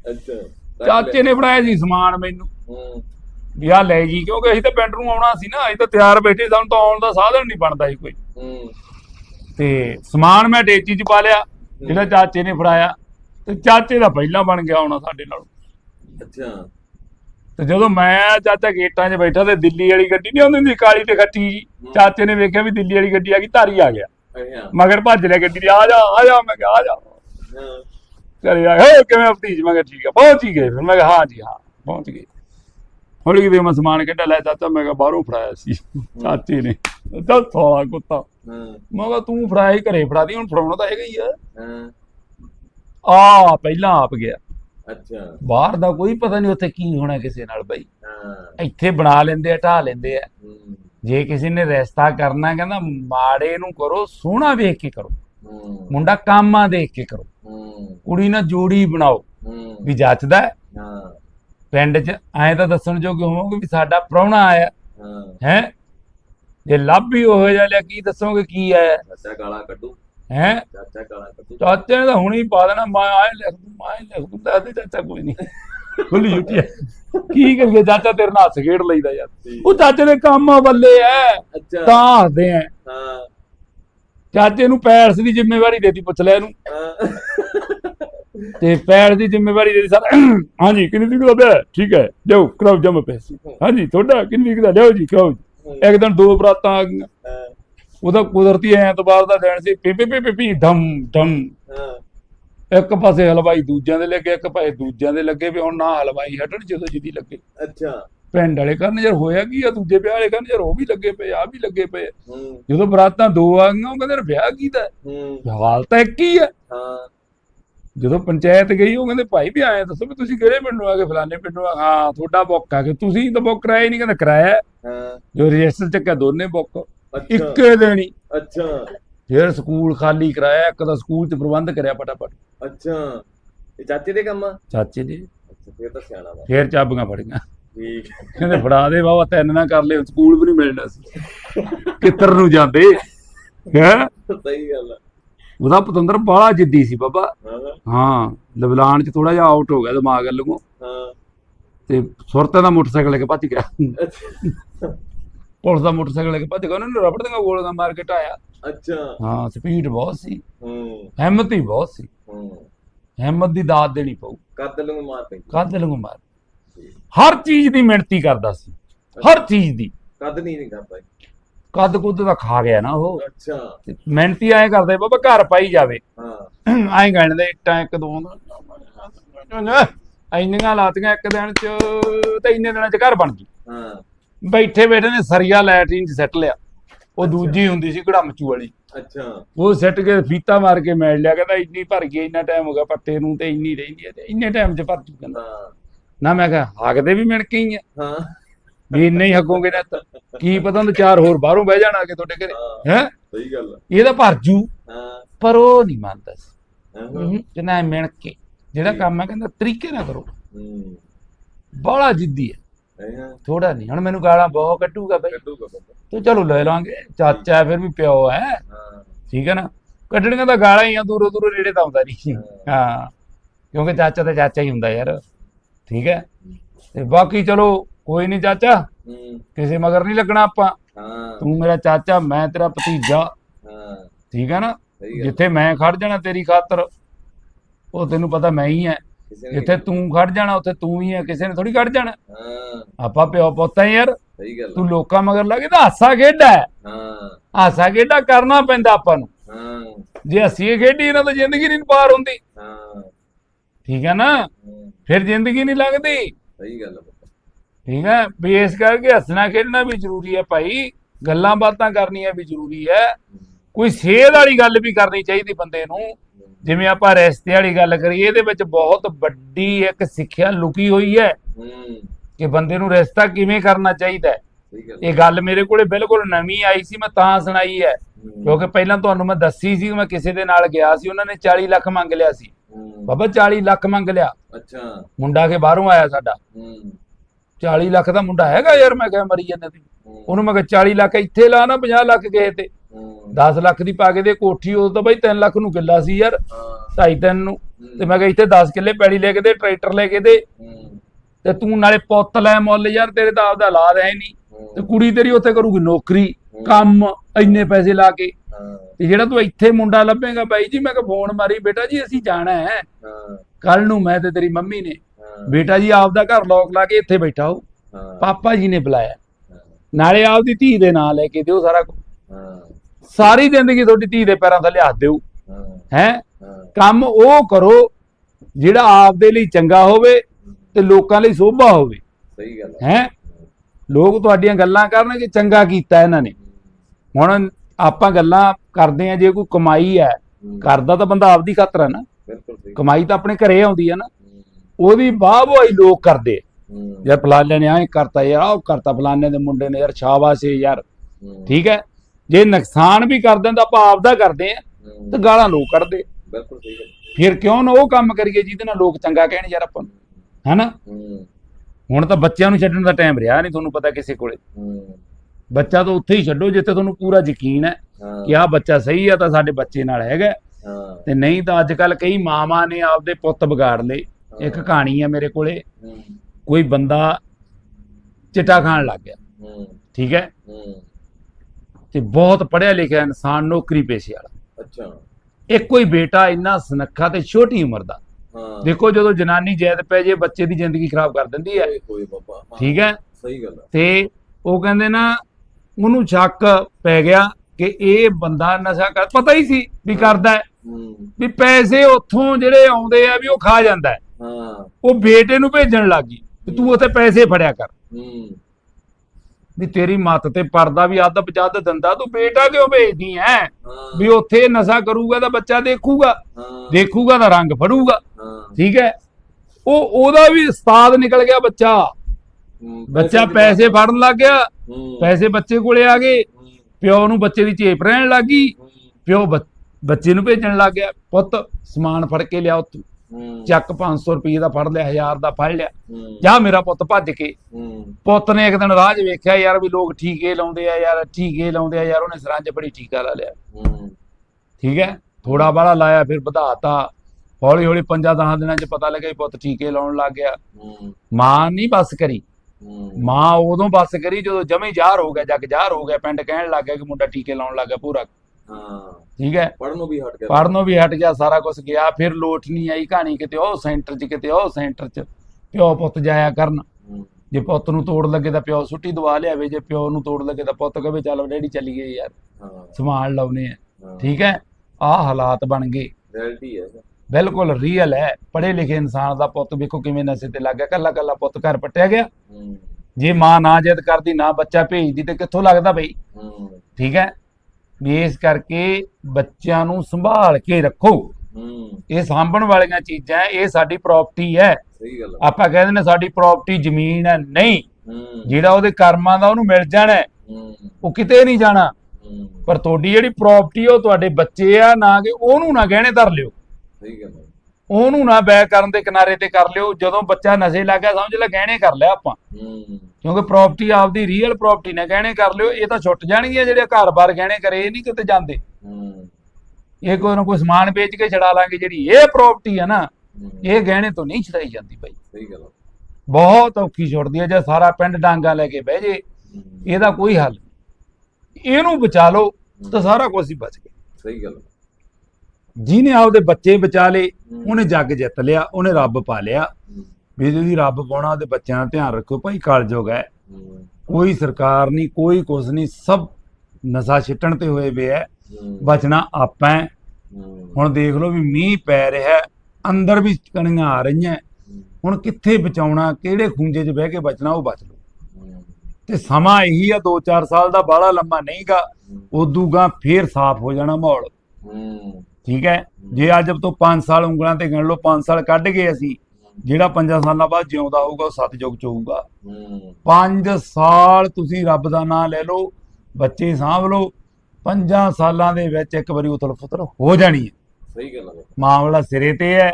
B: ਅੱਛਾ।
A: ਚਾਚੇ ਨੇ ਫੜਾਇਆ ਸੀ ਸਮਾਨ ਮੈਨੂੰ।
B: ਹੂੰ।
A: ਵੀ ਆ ਲੈ ਜੀ ਕਿਉਂਕਿ ਅਸੀਂ ਤਾਂ ਪਿੰਡ ਨੂੰ ਆਉਣਾ ਸੀ ਨਾ ਅਸੀਂ ਤਾਂ ਤਿਆਰ ਬੈਠੇ ਸਾਨੂੰ ਤਾਂ ਆਉਣ ਦਾ ਸਾਧਨ ਨਹੀਂ ਬਣਦਾ ਸੀ ਕੋਈ।
B: ਹੂੰ।
A: ਤੇ ਸਮਾਨ ਮੈਂ ਡੇਚੀ ਚ ਪਾ ਲਿਆ ਜਿਹੜਾ ਚਾਚੇ ਨੇ ਫੜਾਇਆ ਤੇ ਚਾਚੇ ਦਾ ਪਹਿਲਾਂ ਬਣ ਗਿਆ ਆਉਣਾ ਸਾਡੇ ਨਾਲ।
B: ਅੱਛਾ।
A: ਤੇ ਜਦੋਂ ਮੈਂ ਚਾਚਾ ਗੇਟਾਂ 'ਚ ਬੈਠਾ ਤੇ ਦਿੱਲੀ ਵਾਲੀ ਗੱਡੀ ਨਹੀਂ ਆਉਂਦੀ ਹੁੰਦੀ ਕਾਲੀ ਤੇ ਖੱਟੀ ਜੀ ਚਾਚੇ ਨੇ ਵੇਖਿਆ ਵੀ ਦਿੱਲੀ ਵਾਲੀ ਗੱਡੀ ਆ ਗਈ ਧਾਰੀ ਆ ਗਿਆ।
B: ਅੱਛਾ।
A: ਮਗਰ ਭੱਜ ਲਿਆ ਗੱਡੀ ਦੀ ਆ ਜਾ ਆ ਜਾ ਮੈਂ ਕਿਹਾ ਆ ਜਾ।
B: ਹਾਂ।
A: ਆ ਹੋ ਕਿਵੇਂ ਭਤੀਜ ਮੈਂ ਕਿਹਾ ਠੀਕ ਆ ਪਹੁੰਚ ਹੀ ਗਏ। ਫਿਰ ਮੈਂ ਕਿਹਾ ਹਾਂ ਜੀ ਹਾਂ ਪਹੁੰਚ ਗਏ। ਹੌਲੀ ਕਿਤੇ ਮੈਂ ਸਮਾਨ ਕੱਢ ਲਿਆ ਚਾਚਾ ਮੈਂ ਕਿਹਾ ਬਾਹਰੋਂ ਫੜਾਇਆ ਸੀ। ਚਾਚੇ ਨੇ। ਚੱਲ ਸੋਲਾ ਕੁੱਤਾ।
B: ਹਾਂ।
A: ਮੈਂ ਕਿਹਾ ਤੂੰ ਫੜਾਇਆ ਹੀ ਘਰੇ ਫੜਾ ਦੀ ਹੁਣ ਫੜਾਉਣਾ ਤਾਂ ਹੈਗਾ ਹੀ ਆ।
B: ਹਾਂ।
A: ਆ ਪਹਿਲਾਂ ਆਪ ਗਿਆ।
B: ਅੱਛਾ।
A: ਬਾਹਰ ਦਾ ਕੋਈ ਪਤਾ ਨਹੀਂ ਉੱਥੇ ਕੀ ਹੋਣਾ ਕਿਸੇ ਨਾਲ ਬਈ।
B: ਹਾਂ।
A: ਇੱਥੇ ਬਣਾ ਲੈਂਦੇ ਆ ਢਾ ਲੈਂਦੇ ਆ।
B: ਹੂੰ।
A: ਜੇ ਕਿਸੇ ਨੇ ਰਿਸ਼ਤਾ ਕਰਨਾ ਕਹਿੰਦਾ ਮਾੜੇ ਨੂੰ ਕਰੋ ਸੋਹਣਾ ਵੇਖ ਕੇ ਕਰੋ।
B: ਹੂੰ।
A: ਮੁੰਡਾ ਕਾਮਾ ਦੇਖ ਕੇ ਕਰੋ।
B: ਹੂੰ।
A: ਕੁੜੀ ਨਾਲ ਜੋੜੀ ਬਣਾਓ।
B: ਹੂੰ।
A: ਵੀ ਜੱਚਦਾ ਹੈ।
B: ਹਾਂ।
A: ਪਿੰਡ 'ਚ ਐਂ ਤਾਂ ਦੱਸਣ ਜੋਗੇ ਹੋਵੋਗੇ ਵੀ ਸਾਡਾ ਪ੍ਰਾਹੁਣਾ ਆਇਆ।
B: ਹਾਂ।
A: ਹੈ? ਜੇ ਲੱਭ ਹੀ ਉਹ ਜਿਹਾ ਲਿਆ ਕੀ ਦੱਸੋਗੇ ਕੀ ਆਇਆ?
B: ਚਾਚਾ ਗਾਲਾਂ ਕੱਢੂ।
A: ਹੈ?
B: ਚਾਚਾ ਗਾਲਾਂ ਕੱਢੂ
A: ਚਾਚੇ ਨੇ ਤਾਂ ਹੁਣੇ ਹੀ ਪਾ ਦੇਣਾ ਮੈਂ ਆਏ ਲਿਖ ਦੂੰ ਮੈਂ ਆਏ ਲਿਖ ਦੂੰ ਦੱਸ ਦੇ ਚਾਚਾ ਕੋਈ ਨਹੀਂ। ਖੁੱਲੀ ਜੁੱਤੀ ਹੈ ਕੀ ਕਰੀਏ ਚਾਚਾ ਤੇਰੇ ਨਾਲ ਹੱਸ ਖੇਡ ਲਈਦਾ ਯਾਰ। ਉਹ ਚਾਚੇ ਦੇ ਕੰਮ ਬੱਲੇ ਐ
B: ਅੱਛਾ।
A: ਤਾਂ ਹੱਸਦੇ ਐ।
B: ਹਾਂ।
A: ਚਾਚੇ ਨੂੰ ਪੈਰਸ ਦੀ ਜ਼ਿੰਮੇਵਾਰੀ ਦੇਤੀ ਪੁੱਛ ਲੈ ਇਹਨੂੰ। ਤੇ ਪੈਰ ਦੀ ਜ਼ਿੰਮੇਵਾਰੀ ਦੇਤੀ ਸਰ ਹਾਂਜੀ ਕਿੰਨੀ ਦਾ ਹੈ? ਠੀਕ ਹੈ ਜਾਓ ਕਰਾਓ ਜਮਾ ਪੈਸੇ। ਹਾਂਜੀ ਤੁਹਾਡਾ ਕਿੰਨੀ ਦਾ? ਲਿਆਓ ਜੀ ਕਰਾਓ ਜੀ। ਇੱਕ ਦਿਨ ਦੋ ਬਰਾਤਾਂ ਆ ਗਈਆਂ। ਉਹਦਾ ਕੁਦਰਤੀ ਐਤਵਾਰ ਦਾ ਦਿਨ ਸੀ ਪੀ ਪੀ ਪੀ ਢਮ
B: ਹਾਂ।
A: ਇੱਕ ਪਾਸੇ ਹਲਵਾਈ ਦੂਜਿਆਂ ਦੇ ਲੱਗੇ ਇੱਕ ਪਾਸੇ ਦੂਜਿਆਂ ਦੇ ਲੱਗੇ ਵੀ ਹੁਣ ਨਾ ਹਲਵਾਈ ਹਟਣ ਜਦੋਂ ਜਿੱਦੀ ਲੱਗੇ।
B: ਅੱਛਾ।
A: ਪਿੰਡ ਵਾਲੇ ਕਰਨ ਯਾਰ ਹੋਇਆ ਕੀ ਆ ਦੂਜੇ ਵਿਆਹ ਵਾਲੇ ਕਰਨ ਯਾਰ ਉਹ ਵੀ ਲੱਗੇ ਪਏ ਆ ਵੀ ਲੱਗੇ ਪਏ।
B: ਹੂੰ।
A: ਜਦੋਂ ਬਰਾਤਾਂ ਦੋ ਆ ਗਈਆਂ ਉਹ ਕਹਿੰਦੇ ਵਿਆਹ
B: ਹੂੰ।
A: ਹਾਲ ਤਾਂ ਇੱਕ ਹੀ ਆ।
B: ਹਾਂ।
A: ਜਦੋਂ ਪੰਚਾਇਤ ਗਈ ਉਹ ਕਹਿੰਦੇ ਭਾਈ ਵੀ ਆਏ ਦੱਸੋ ਵੀ ਤੁਸੀਂ ਕਿਹੜੇ ਪਿੰਡੋਂ ਆ ਕੇ ਫਲਾਣੇ ਪਿੰਡੋਂ ਆ? ਹਾਂ ਤੁਹਾਡਾ ਬੁੱਕ ਆ ਕੇ ਤੁਸੀਂ ਤਾਂ ਬੁੱਕ ਕਰਾਇਆ ਨਹੀਂ ਕਹਿੰਦਾ ਕਰਾਇਆ।
B: ਹਾਂ।
A: ਜੋ ਰਜਿਸਟਰ ਚੱਕਿਆ ਦੋਨੇ ਬੁੱਕ। ਇੱਕੇ ਦਿਨ ਹੀ।
B: ਅੱਛਾ।
A: ਫਿਰ ਸਕੂਲ ਖਾਲੀ ਕਰਾਇਆ ਇੱਕ ਤਾਂ ਸਕੂਲ 'ਚ ਪ੍ਰਬੰਧ ਕਰਿਆ ਫਟਾਫਟ।
B: ਅੱਛਾ। ਇਹ ਚਾਚੇ ਦੇ ਕੰਮ? ਆ
A: ਚਾਚੇ ਦੇ।
B: ਅੱਛਾ ਫੇਰ ਤਾਂ ਸਿਆਣਾ ਵਾ।
A: ਫਿਰ ਚਾਬੀਆਂ ਫੜੀਆਂ।
B: ਠੀਕ।
A: ਕਹਿੰਦੇ ਫੜਾ ਦੇ ਬਾਬਾ ਤਿੰਨ ਨਾ ਕਰ ਲਿਓ ਸਕੂਲ ਵੀ ਨਹੀਂ ਮਿਲਣਾ ਸੀ। ਕਿੱਤਰ ਨੂੰ ਜਾਂਦੇ? ਹੈ?
B: ਸਹੀ ਗੱਲ ਆ।
A: ਉਹਦਾ ਪਤੰਦਰ ਬਾਹਲਾ ਜਿੱਦੀ ਸੀ ਬਾਬਾ।
B: ਹਾਂ
A: ਲਬਲਾਨ 'ਚ ਥੋੜਾ ਜਿਹਾ ਆਊਟ ਹੋ ਗਿਆ ਦਿਮਾਗ ਵੱਲੋਂ।
B: ਹਾਂ।
A: ਤੇ ਸੁਰਤੇ ਦਾ ਮੋਟਰਸਾਈਕਲ ਲੈ ਕੇ ਭੱਜ ਗਿਆ। ਪੁਲਿਸ ਦਾ ਮੋਟਰਸਾਈਕਲ ਲੈ ਕੇ ਭੱਜ ਗਿਆ ਉਹਨਾਂ ਨੇ ਰਬੜ ਦੀਆਂ ਗੋਲੀਆਂ ਮਾਰ ਕੇ ਢਾਇਆ।
B: ਅੱਛਾ।
A: ਹਾਂ ਸਪੀਡ ਬਹੁਤ ਸੀ।
B: ਹੂੰ।
A: ਹਿੰਮਤ ਹੀ ਬਹੁਤ ਸੀ।
B: ਹੂੰ।
A: ਹਿੰਮਤ ਦੀ ਦਾਤ ਦੇਣੀ ਪਊ।
B: ਕੱਦ ਨੂੰ ਮਾਰ ਪਈ
A: ਕਾਹਦੇ ਲੰਗੂ ਮਾਰ। ਹਰ ਚੀਜ਼ ਦੀ ਮਿਹਨਤੀ ਕਰਦਾ ਸੀ। ਹਰ ਚੀਜ਼ ਦੀ।
B: ਕੱਦ ਨਹੀਂ ਨਹੀਂ ਕਰਦਾ।
A: ਕੱਦ ਕੁੱਦ ਦਾ ਖਾ ਗਿਆ ਨਾ ਉਹ।
B: ਅੱਛਾ।
A: ਤੇ ਮਿਹਨਤੀ ਐਂ ਕਰਦੇ ਬਾਬਾ ਘਰ ਪਾਈ ਜਾਵੇ।
B: ਹਾਂ।
A: ਐਂ ਕਹਿੰਦੇ ਇੱਟਾਂ ਇੱਕ ਦੋ ਇੰਨੀਆਂ ਲਾਤੀਆਂ ਇੱਕ ਦਿਨ ਚ ਤੇ ਇੰਨੇ ਦਿਨਾਂ ਚ ਘਰ ਬਣ ਗਈ।
B: ਹਾਂ।
A: ਬੈਠੇ ਬੈਠੇ ਨੇ ਸਰੀਆ ਲੈਟਰੀਨ ਚ ਸੱਟ ਲਿਆ। ਉਹ ਦੂਜੀ ਹੁੰਦੀ ਸੀ ਘੜਮਚੂ ਵਾਲੀ।
B: ਅੱਛਾ।
A: ਉਹ ਸੱਟ ਕੇ ਫੀਤਾ ਮਾਰ ਕੇ ਮੈਲ ਲਿਆ ਕਹਿੰਦਾ ਇੰਨੀ ਭਰ ਗਈ ਇੰਨਾ ਟਾਈਮ ਹੋ ਗਿਆ ਪੱਤੇ ਨੂੰ ਤੇ ਇੰਨੀ ਰਹਿੰਦੀ ਹੈ ਤੇ ਇੰਨੇ ਟਾਈਮ ਚ ਭਰ ਚੁੱਕਾ ਕਹਿੰਦਾ। ਨਾ ਮੈਂ ਕਿਹਾ ਹੱਕਦੇ ਵੀ ਮਿਣ ਕੇ ਹੀ ਆ।
B: ਹਾਂ।
A: ਵੀ ਇੰਨੇ ਹੀ ਹੱਕੋਗੇ ਨਾ ਤਾਂ ਕੀ ਪਤਾ ਉਹਨੂੰ ਚਾਰ ਹੋਰ ਬਾਹਰੋਂ ਬਹਿ ਜਾਣਾ ਕਿ ਤੁਹਾਡੇ ਘਰੇ
B: ਹਾਂ, ਸਹੀ ਗੱਲ ਆ।
A: ਇਹਦਾ ਭਰ ਜੂ।
B: ਹਾਂ।
A: ਪਰ ਉਹ ਨਹੀਂ ਮੰਨਦਾ ਸੀ। ਕਹਿੰਦਾ ਮਿਣ ਕੇ। ਜਿਹੜਾ ਕੰਮ ਹੈ ਕਹਿੰਦਾ ਤਰੀਕੇ ਨਾਲ ਕਰੋ।
B: ਹੂੰ।
A: ਬੜਾ ਜਿੱਦੀ ਹਾਂ ਥੋੜਾ ਨਹੀਂ ਹੁਣ ਮੈਨੂੰ ਗਾਲਾਂ ਬਹੁਤ ਕੱਢੂਗਾ ਬਈ।
B: ਕੱਢੂਗਾ ਬੰਦਾ
A: ਤੂੰ ਚਲੋ ਲੈ ਲਾਂਗੇ ਚਾਚਾ ਹੈ, ਫਿਰ ਵੀ ਪਿਓ ਹੈ।
B: ਹਾਂ।
A: ਠੀਕ ਹੈ ਨਾ? ਕੱਢਣੀਆਂ ਤਾਂ ਗਾਲਾਂ ਹੀ ਆ ਦੂਰੋਂ ਦੂਰੋਂ ਨੇੜੇ ਤਾਂ ਆਉਂਦਾ ਨਹੀਂ। ਹਾਂ। ਕਿਉਂਕਿ ਚਾਚਾ ਤਾਂ ਚਾਚਾ ਹੀ ਹੁੰਦਾ ਯਾਰ। ਠੀਕ ਹੈ? ਤੇ ਬਾਕੀ ਚਲੋ ਕੋਈ ਨਹੀਂ ਚਾਚਾ। ਕਿਸੇ ਮਗਰ ਨਹੀਂ ਲੱਗਣਾ ਆਪਾਂ।
B: ਹਾਂ।
A: ਤੂੰ ਮੇਰਾ ਚਾਚਾ ਮੈਂ ਤੇਰਾ ਭਤੀਜਾ।
B: ਹਾਂ।
A: ਠੀਕ ਹੈ ਨਾ? ਜਿੱਥੇ ਮੈਂ ਖੜ ਜਾਣਾ ਤੇਰੀ ਖਾਤਰ ਉਹ ਤੈਨੂੰ ਪਤਾ ਮੈਂ ਹੀ ਐ
B: ਕਿਸੇ ਨੇ
A: ਜਿੱਥੇ ਤੂੰ ਖੜ ਜਾਣਾ ਉੱਥੇ ਤੂੰ ਹੀ ਐ ਕਿਸੇ ਨੇ ਥੋੜੀ ਖੜ ਜਾਣਾ।
B: ਹਾਂ।
A: ਆਪਾਂ ਪਿਓ ਪੁੱਤ ਆ ਯਾਰ
B: ਸਹੀ ਗੱਲ ਆ।
A: ਤੂੰ ਲੋਕਾਂ ਮਗਰ ਲੱਗੇ ਤਾਂ ਹਾਸਾ ਖੇਡਾ ਹੈ।
B: ਹਾਂ।
A: ਹਾਸਾ ਖੇਡਾ ਕਰਨਾ ਪੈਂਦਾ ਆਪਾਂ ਨੂੰ।
B: ਹਾਂ।
A: ਜੇ ਅਸੀਂ ਖੇਡੀ ਨਾ ਤਾਂ ਜ਼ਿੰਦਗੀ ਨਹੀਂ ਪਾਰ ਹੁੰਦੀ।
B: ਹਾਂ।
A: ਠੀਕ ਹੈ ਨਾ?
B: ਹੂੰ,
A: ਫਿਰ ਜ਼ਿੰਦਗੀ ਨਹੀਂ ਲੱਗਦੀ।
B: ਸਹੀ ਗੱਲ ਆ ਪੁੱਤ।
A: ਠੀਕ ਹੈ ਵੀ ਇਸ ਕਰਕੇ ਹੱਸਣਾ ਖੇਡਣਾ ਵੀ ਜ਼ਰੂਰੀ ਹੈ ਭਾਈ। ਗੱਲਾਂ ਬਾਤਾਂ ਕਰਨੀਆਂ ਵੀ ਜ਼ਰੂਰੀ ਹੈ। ਕੋਈ ਸੇਧ ਵਾਲੀ ਗੱਲ ਵੀ ਕਰਨੀ ਚਾਹੀਦੀ ਬੰਦੇ ਨੂੰ। ਜਿਵੇਂ ਆਪਾਂ ਰਿਸ਼ਤੇ ਵਾਲੀ ਗੱਲ ਕਰੀਏ ਇਹਦੇ ਵਿੱਚ ਬਹੁਤ ਵੱਡੀ ਇੱਕ ਸਿੱਖਿਆ ਲੁਕੀ ਹੋਈ ਹੈ ਕਿ ਬੰਦੇ ਨੂੰ ਰਿਸ਼ਤਾ ਕਿਵੇਂ ਕਰਨਾ ਚਾਹੀਦਾ ਹੈ। ਇਹ ਗੱਲ ਮੇਰੇ ਕੋਲੇ ਬਿਲਕੁਲ ਨਵੀਂ ਆਈ ਸੀ ਮੈਂ ਤਾਂ ਸੁਣਾਈ ਹੈ। ਕਿਉਂਕਿ ਪਹਿਲਾਂ ਤੁਹਾਨੂੰ ਮੈਂ ਦੱਸੀ ਸੀ ਮੈਂ ਕਿਸੇ ਦੇ ਨਾਲ ਗਿਆ ਸੀ ਉਹਨਾਂ ਨੇ 40 ਲੱਖ ਮੰਗ ਲਿਆ ਸੀ। ਬਾਬਾ 40 ਲੱਖ ਮੰਗ ਲਿਆ।
B: ਅੱਛਾ।
A: ਮੁੰਡਾ ਕੇ ਬਾਹਰੋਂ ਆਇਆ ਸਾਡਾ।
B: ਹੂੰ।
A: 40 ਲੱਖ ਦਾ ਮੁੰਡਾ ਹੈਗਾ ਯਾਰ ਮੈਂ ਕਿਹਾ ਮਰੀ ਜਾਂਦੇ ਉਹਨੂੰ ਮੈਂ ਕਿਹਾ 40 ਲੱਖ ਇੱਥੇ ਲਾ ਨਾ 50 ਲੱਖ ਗਏ ਤੇ। 10 ਲੱਖ ਦੀ ਪਾ ਕੇ ਦੇ ਕੋਠੀ ਉਦੋਂ ਤਾਂ ਬਾਈ 3 ਲੱਖ ਨੂੰ ਕਿੱਲਾ ਸੀ ਯਾਰ
B: ਹਾਂ,
A: ਢਾਈ ਤਿੰਨ ਨੂੰ। ਤੇ ਮੈਂ ਕਿਹਾ ਇੱਥੇ 10 ਕਿੱਲੇ ਪੈੜੀ ਲੈ ਕੇ ਦੇ ਟਰੈਕਟਰ ਲੈ ਕੇ ਦੇ। ਤੇ ਤੂੰ ਨਾਲੇ ਪੁੱਤ ਲੈ ਮੁੱਲ ਯਾਰ ਤੇਰੇ ਤਾਂ ਆਪਦਾ ਔਲਾਦ ਹੈ ਨਹੀਂ। ਤੇ ਕੁੜੀ ਤੇਰੀ ਉੱਥੇ ਕਰੂਗੀ ਨੌਕਰੀ ਕੰਮ ਇੰਨੇ ਪੈਸੇ ਲਾ ਕੇ। ਤੇ ਜਿਹੜਾ ਤੂੰ ਇੱਥੇ ਮੁੰਡਾ ਲੱਭੇਗਾ ਬਾਈ ਜੀ ਮੈਂ ਕਿਹਾ ਫੋਨ ਮਾਰੀ ਬੇਟਾ ਜੀ ਅਸੀਂ ਜਾਣਾ ਹੈ। ਕੱਲ ਨੂੰ ਮੈਂ ਤੇ ਤੇਰੀ ਮੰਮੀ ਨੇ ਬੇਟਾ ਜੀ ਆਪਦਾ ਘਰ ਲੋਕ ਲਾ ਕੇ ਇੱਥੇ ਬੈਠਾ ਹੋ। ਪਾਪਾ ਜੀ ਨੇ ਬੁਲਾਇਆ। ਨਾਲੇ ਆਪਦੀ ਧੀ ਦੇ ਨਾਂ ਲੈ ਕੇ ਦਿਓ ਸਾਰਾ ਕੁਝ ਸਾਰੀ ਜ਼ਿੰਦਗੀ ਤੁਹਾਡੀ ਧੀ ਦੇ ਪੈਰਾਂ ਥੱਲੇ ਹੱਥ ਦਿਓ
B: ਹਾਂ,
A: ਕੰਮ ਉਹ ਕਰੋ ਜਿਹੜਾ ਆਪਦੇ ਲਈ ਚੰਗਾ ਹੋਵੇ ਤੇ ਲੋਕਾਂ ਲਈ ਸੋਭਾ ਹੋਵੇ।
B: ਸਹੀ ਗੱਲ।
A: ਹੈ? ਲੋਕ ਤੁਹਾਡੀਆਂ ਗੱਲਾਂ ਕਰਨਗੇ ਚੰਗਾ ਕੀਤਾ ਇਹਨਾਂ ਨੇ। ਹੁਣ ਆਪਾਂ ਗੱਲਾਂ ਕਰਦੇ ਆ ਜੇ ਕੋਈ ਕਮਾਈ ਹੈ ਕਰਦਾ ਤਾਂ ਬੰਦਾ ਆਪਦੀ ਖਾਤਰ ਹੈ ਨਾ। ਕਮਾਈ ਤਾਂ ਆਪਣੇ ਘਰੇ ਆਉਂਦੀ ਹੈ ਨਾ। ਉਹਦੀ ਵਾਹ ਵਾਹੀ ਲੋਕ ਕਰਦੇ ਯਾਰ ਫਲਾਣੇ ਨੇ ਐਂ ਕਰਤਾ ਯਾਰ ਆਹ ਕਰਤਾ ਫਲਾਣੇ ਦੇ ਮੁੰਡੇ ਨੇ ਯਾਰ ਸ਼ਾਬਾਸ਼ ਯਾਰ। ਠੀਕ ਹੈ? ਜੇ ਨੁਕਸਾਨ ਵੀ ਕਰਦੇ ਤਾਂ ਆਪਾਂ ਆਪਦਾ ਕਰਦੇ ਆ ਤੇ ਗਾਲਾਂ ਲੋਕ ਕੱਢਦੇ
B: ਬਿਲਕੁਲ ਸਹੀ ਗੱਲ
A: ਫਿਰ ਕਿਉਂ ਨਾ ਉਹ ਕੰਮ ਕਰੀਏ ਜਿਹਦੇ ਨਾਲ ਲੋਕ ਚੰਗਾ ਕਹਿਣ ਯਾਰ ਆਪਾਂ ਨੂੰ ਹੈਨਾ? ਹੁਣ ਤਾਂ ਬੱਚਿਆਂ ਨੂੰ ਛੱਡਣ ਦਾ ਟਾਈਮ ਰਿਹਾ ਨਹੀਂ ਤੁਹਾਨੂੰ ਪਤਾ ਕਿਸੇ ਕੋਲੇ। ਬੱਚਾ ਤਾਂ ਉੱਥੇ ਹੀ ਛੱਡੋ ਜਿੱਥੇ ਤੁਹਾਨੂੰ ਪੂਰਾ ਯਕੀਨ ਹੈ ਕਿ ਆਹ ਬੱਚਾ ਸਹੀ ਆ ਤਾਂ ਸਾਡੇ ਬੱਚੇ ਨਾਲ ਹੈਗਾ। ਤੇ ਨਹੀਂ ਤਾਂ ਅੱਜ ਕੱਲ ਕਈ ਮਾਵਾਂ ਨੇ ਆਪਦੇ ਪੁੱਤ ਵਿਗਾੜ ਲਏ। ਇੱਕ ਕਹਾਣੀ ਹੈ ਮੇਰੇ ਕੋਲੇ। ਕੋਈ ਬੰਦਾ ਚਿੱਟਾ ਖਾਣ ਲੱਗ ਗਿਆ। ਠੀਕ ਹੂੰ, ਤੇ ਬਹੁਤ ਪੜ੍ਹਿਆ ਲਿਖਿਆ ਇਨਸਾਨ ਨੌਕਰੀ ਪੇਸ਼ੇ ਵਾਲਾ।
B: ਅੱਛਾ।
A: ਇੱਕ ਕੋਈ ਬੇਟਾ ਇੰਨਾ ਸੁਨੱਖਾ ਤੇ ਛੋਟੀ ਉਮਰ ਦਾ।
B: ਹਾਂ।
A: ਦੇਖੋ ਜਦੋਂ ਜਨਾਨੀ ਜੈਦ ਪੈ ਜੇ ਬੱਚੇ ਦੀ ਜ਼ਿੰਦਗੀ ਖਰਾਬ ਕਰ ਦਿੰਦੀ ਹੈ।
B: ਬਾਬਾ। ਹਾਂ,
A: ਠੀਕ ਹੈ?
B: ਸਹੀ ਗੱਲ ਆ।
A: ਤੇ ਉਹ ਕਹਿੰਦੇ ਨਾ ਉਹਨੂੰ ਸ਼ੱਕ ਪੈ ਗਿਆ ਕਿ ਇਹ ਬੰਦਾ ਨਸ਼ਾ ਕਰ ਪਤਾ ਹੀ ਸੀ ਵੀ ਕਰਦਾ ਹੈ।
B: ਹੂੰ,
A: ਵੀ ਪੈਸੇ ਉੱਥੋਂ ਜਿਹੜੇ ਆਉਂਦੇ ਆ ਵੀ ਉਹ ਖਾ ਜਾਂਦਾ ਹੈ।
B: ਹਾਂ,
A: ਉਹ ਬੇਟੇ ਨੂੰ ਭੇਜਣ ਲੱਗੀ ਤੂੰ ਉੱਥੇ ਪੈਸੇ ਫੜਿਆ ਕਰ।
B: ਹੂੰ,
A: ਵੀ ਤੇਰੀ ਮੱਤ ਤੇ ਪਰਦਾ ਵੀ ਅੱਧ ਪਜੱਦ ਦਿੰਦਾ ਤੂੰ ਬੇਟਾ ਕਿਉਂ ਭੇਜਦੀ ਐ?
B: ਹਾਂ,
A: ਵੀ ਉੱਥੇ ਨਸ਼ਾ ਕਰੂਗਾ ਤਾਂ ਬੱਚਾ ਦੇਖੂਗਾ ਦੇਖੂਗਾ ਤਾਂ ਰੰਗ ਫੜੂਗਾ ਠੀਕ ਹੈ? ਉਹ ਉਹਦਾ ਵੀ ਉਸਤਾਦ ਨਿਕਲ ਗਿਆ ਬੱਚਾ। ਬੱਚਾ ਪੈਸੇ ਫੜਨ ਲੱਗ ਗਿਆ। ਪੈਸੇ ਬੱਚੇ ਕੋਲੇ ਆ ਗਏ। ਪਿਓ ਨੂੰ ਬੱਚੇ ਦੀ ਝੇਪ ਰਹਿਣ ਲੱਗ ਪਿਓ ਬੱਚੇ ਨੂੰ ਭੇਜਣ ਲੱਗ ਗਿਆ। ਪੁੱਤ ਸਮਾਨ ਫੜ ਕੇ ਲਿਆ ਉੱਥੋਂ ਚੱਕ 500 ਰੁਪਏ ਦਾ ਫੜ ਲਿਆ 1000 ਦਾ ਫੜ ਲਿਆ। ਜਾ ਮੇਰਾ ਪੁੱਤ ਭੱਜ ਕੇ। ਪੁੱਤ ਨੇ ਇੱਕ ਦਿਨ 'ਚ ਵੇਖਿਆ ਯਾਰ ਵੀ ਲੋਕ ਟੀਕੇ ਲਾਉਂਦੇ ਆ ਯਾਰ ਟੀਕੇ ਲਾਉਂਦੇ ਆ ਯਾਰ ਉਹਨੇ ਸਰੰਜ ਬੜੀ ਟੀਕਾ ਲਾ ਲਿਆ। ਠੀਕ ਹੈ? ਥੋੜਾ ਬਾਲਾ ਲਾਇਆ ਫਿਰ ਵਧਾਤਾ। ਹੌਲੀ ਹੌਲੀ ਪੰਜਾਂ ਦਸਾਂ ਦਿਨਾਂ 'ਚ ਪਤਾ ਲੱਗਾ ਵੀ ਪੁੱਤ ਟੀਕੇ ਲਾਉਣ ਲੱਗ ਗਿਆ। ਮਾਂ ਨਹੀਂ ਬਸ ਕਰੀ। ਮਾਂ ਉਦੋਂ ਬਸ ਕਰੀ ਜਦੋਂ ਜਮੇ ਜ਼ਾਹਰ ਹੋ ਗਿਆ ਜੱਗ ਜ਼ਾਹਰ ਹੋ ਗਿਆ ਪਿੰਡ ਕਹਿਣ ਲੱਗ ਗਿਆ ਕਿ ਮੁੰਡਾ ਟੀਕੇ ਲਾਉਣ ਲੱਗ ਗਿਆ ਪੂਰਾ।
B: ਹਾਂ।
A: ਠੀਕ ਹੈ?
B: ਪੜਨੋਂ ਵੀ ਹਟ ਗਿਆ।
A: ਪੜਨੋਂ ਵੀ ਹਟ ਗਿਆ ਸਾਰਾ ਕੁਝ ਗਿਆ ਫਿਰ ਲੋਟ ਨਹੀਂ ਆਈ ਕਹਾਣੀ ਕਿਤੇ ਉਹ ਸੈਂਟਰ 'ਚ ਕਿਤੇ ਉਹ ਸੈਂਟਰ 'ਚ। ਪਿਓ ਪੁੱਤ ਜਾਇਆ ਕਰਨ। ਜੇ ਪੁੱਤ ਨੂੰ ਤੋੜ ਲੱਗੇ ਤਾਂ ਪਿਓ ਸੁੱਟੀ ਦਵਾ ਲਿਆਵੇ ਜੇ ਪਿਓ ਨੂੰ ਤੋੜ ਲੱਗੇ ਤਾਂ ਪੁੱਤ ਕਹੇ ਚੱਲ ਡੈਡੀ ਚੱਲੀਏ ਯਾਰ। ਸਮਾਨ ਲਾਉਨੇ ਆ। ਠੀਕ ਹੈ? ਆਹ ਹਾਲਾਤ ਬਣ ਗਏ।
B: ਰਿਐਲਿਟੀ ਹੈ
A: ਬਿਲਕੁਲ ਰੀਅਲ ਹੈ। ਪੜ੍ਹੇ ਲਿਖੇ ਇਨਸਾਨ ਦਾ ਪੁੱਤ ਵੇਖੋ ਕਿਵੇਂ ਨਸ਼ੇ ਤੇ ਲੱਗ ਗਿਆ। ਕੱਲਾ ਕੱਲਾ ਪੁੱਤ ਘਰ ਪੱਟਿਆ ਗਿਆ। ਜੇ ਮਾਂ ਨਾ ਜਿੱਦ ਕਰਦੀ ਨਾ ਬੱਚਾ ਭੇਜਦੀ ਤੇ ਕਿੱਥੋਂ ਲੱਗਦਾ ਬਈ? ਠੀਕ ਹੈ? ਵੀ ਇਸ ਕਰਕੇ ਬੱਚਿਆਂ ਨੂੰ ਸੰਭਾਲ ਕੇ ਰੱਖੋ।
B: ਹੂੰ।
A: ਇਹ ਸਾਂਭਣ ਵਾਲੀਆਂ ਚੀਜ਼ਾਂ ਇਹ ਸਾਡੀ ਪ੍ਰਾਪਰਟੀ ਹੈ।
B: ਸਹੀ ਗੱਲ ਹੈ।
A: ਆਪਾਂ ਕਹਿੰਦੇ ਨੇ ਸਾਡੀ ਪ੍ਰਾਪਰਟੀ ਜ਼ਮੀਨ ਹੈ ਨਹੀਂ।
B: ਹੂੰ।
A: ਜਿਹੜਾ ਉਹਦੇ ਕਰਮਾਂ ਦਾ ਉਹਨੂੰ ਮਿਲ ਜਾਣਾ ਹੈ,
B: ਹੂੰ।
A: ਉਹ ਕਿਤੇ ਨਹੀਂ ਜਾਣਾ।
B: ਹੂੰ।
A: ਪਰ ਤੁਹਾਡੀ ਜਿਹੜੀ ਪ੍ਰਾਪਰਟੀ ਉਹ ਤੁਹਾਡੇ ਬੱਚੇ ਆ ਨਾ ਕਿ ਉਹਨੂੰ ਨਾ ਗਹਿਣੇ ਧਰ ਲਿਓ।
B: ਸਹੀ ਗੱਲ
A: ਉਹਨੂੰ ਨਾ ਬੈ ਕਰਨ ਦੇ ਕਿਨਾਰੇ ਤੇ ਕਰ ਲਿਓ। ਜਦੋਂ ਬੱਚਾ ਨਸ਼ੇ ਲੱਗ ਗਿਆ ਸਮਝ ਲੈ ਗਹਿਣੇ ਕਰ ਲਿਆ ਆਪਾਂ।
B: ਹੂੰ।
A: ਕਿਉਂਕਿ ਪ੍ਰਾਪਰਟੀ ਆਪਦੀ ਰੀਅਲ ਪ੍ਰਾਪਰਟੀ ਨੇ ਗਹਿਣੇ ਕਰ ਲਿਓ ਇਹ ਤਾਂ ਛੁੱਟ ਜਾਣਗੀਆਂ ਜਿਹੜੇ ਘਰ-ਬਾਰ ਗਹਿਣੇ ਕਰੇ ਇਹ ਨਹੀਂ ਕਿਤੇ ਜਾਂਦੇ। ਇਹ ਕੋਈ ਨਾ ਕੋਈ ਸਮਾਨ ਵੇਚ ਕੇ ਛਡਾ ਲਾਂਗੇ ਜਿਹੜੀ ਇਹ ਪ੍ਰਾਪਰਟੀ ਹੈ ਨਾ ਇਹ ਗਹਿਣੇ ਤੋਂ ਨਹੀਂ ਛਡਾਈ ਜਾਂਦੀ ਬਾਈ।
B: ਸਹੀ ਗੱਲ
A: ਬਹੁਤ ਔਖੀ ਛੁੱਟਦੀ ਹੈ ਜੇ ਸਾਰਾ ਪਿੰਡ ਡਾਂਗਾ ਲੈ ਕੇ ਬਹਿ ਜੇ ਇਹਦਾ ਕੋਈ ਹੱਲ। ਇਹਨੂੰ ਬਚਾ ਲਓ ਤਾਂ ਸਾਰਾ ਕੁਝ ਹੀ ਬਚ ਗਿਆ।
B: ਸਹੀ ਗੱਲ
A: ਜਿਹਨੇ ਆਪਦੇ ਬੱਚੇ ਬਚਾ ਲਏ। ਉਹਨੇ ਜੱਗ ਜਿੱਤ ਲਿਆ ਉਹਨੇ ਰੱਬ ਪਾ ਲਿਆ। ਵੀ ਤੁਸੀਂ ਰੱਬ ਪਾਉਣਾ ਤੇ ਬੱਚਿਆਂ ਦਾ ਧਿਆਨ ਰੱਖੋ, ਭਾਈ ਕਲਯੁਗ ਹੈ। ਕੋਈ ਸਰਕਾਰ ਨਹੀਂ, ਕੋਈ ਕੁਝ ਨਹੀਂ, ਸਭ ਨਸ਼ਾ ਛਿੱਟਣ ਤੇ ਹੋਏ ਵੇ ਹੈ। ਬਚਣਾ ਆਪਾਂ ਹੁਣ ਦੇਖ ਲਓ ਵੀ ਮੀਂਹ ਪੈ ਰਿਹਾ ਅੰਦਰ ਵੀ ਕਣੀਆਂ ਆ ਰਹੀਆਂ ਹੁਣ ਕਿੱਥੇ ਬਚਾਉਣਾ, ਕਿਹੜੇ ਖੂੰਜੇ 'ਚ ਬਹਿ ਕੇ ਬਚਣਾ, ਉਹ ਬਚ ਲਓ। ਤੇ ਸਮਾਂ ਇਹੀ ਆ 2-4 ਸਾਲ ਦਾ ਬਾਹਲਾ ਲੰਮਾ ਨਹੀਂਗਾ। ਉਦੂਗਾ ਫੇਰ ਸਾਫ਼ ਹੋ ਜਾਣਾ ਮਾਹੌਲ। ਠੀਕ ਹੈ? ਜੇ ਅੱਜ ਤੋਂ 5 ਸਾਲ ਉਂਗਲਾਂ ਤੇ ਗਿਣ ਲਓ 5 ਸਾਲ ਕੱਢ ਗਏ ਅਸੀਂ। ਜਿਹੜਾ 5 ਸਾਲਾਂ ਬਾਅਦ ਜਿਉਂਦਾ ਹੋਊਗਾ ਉਹ ਸਤਜੁਗ ਚ ਹੋਊਗਾ।
B: ਹੂੰ।
A: 5 ਸਾਲ ਤੁਸੀਂ ਰੱਬ ਦਾ ਨਾਮ ਲੈ ਲਓ ਬੱਚੇ ਸਾਂਭ ਲਓ 5 ਸਾਲਾਂ ਦੇ ਵਿੱਚ ਇੱਕ ਵਾਰੀ ਉਤਲ ਫੁਤਲ ਹੋ ਜਾਣੀ ਹੈ।
B: ਸਹੀ ਗੱਲ ਹੈ
A: ਮਾਮਲਾ ਸਿਰੇ ਤੇ ਹੈ।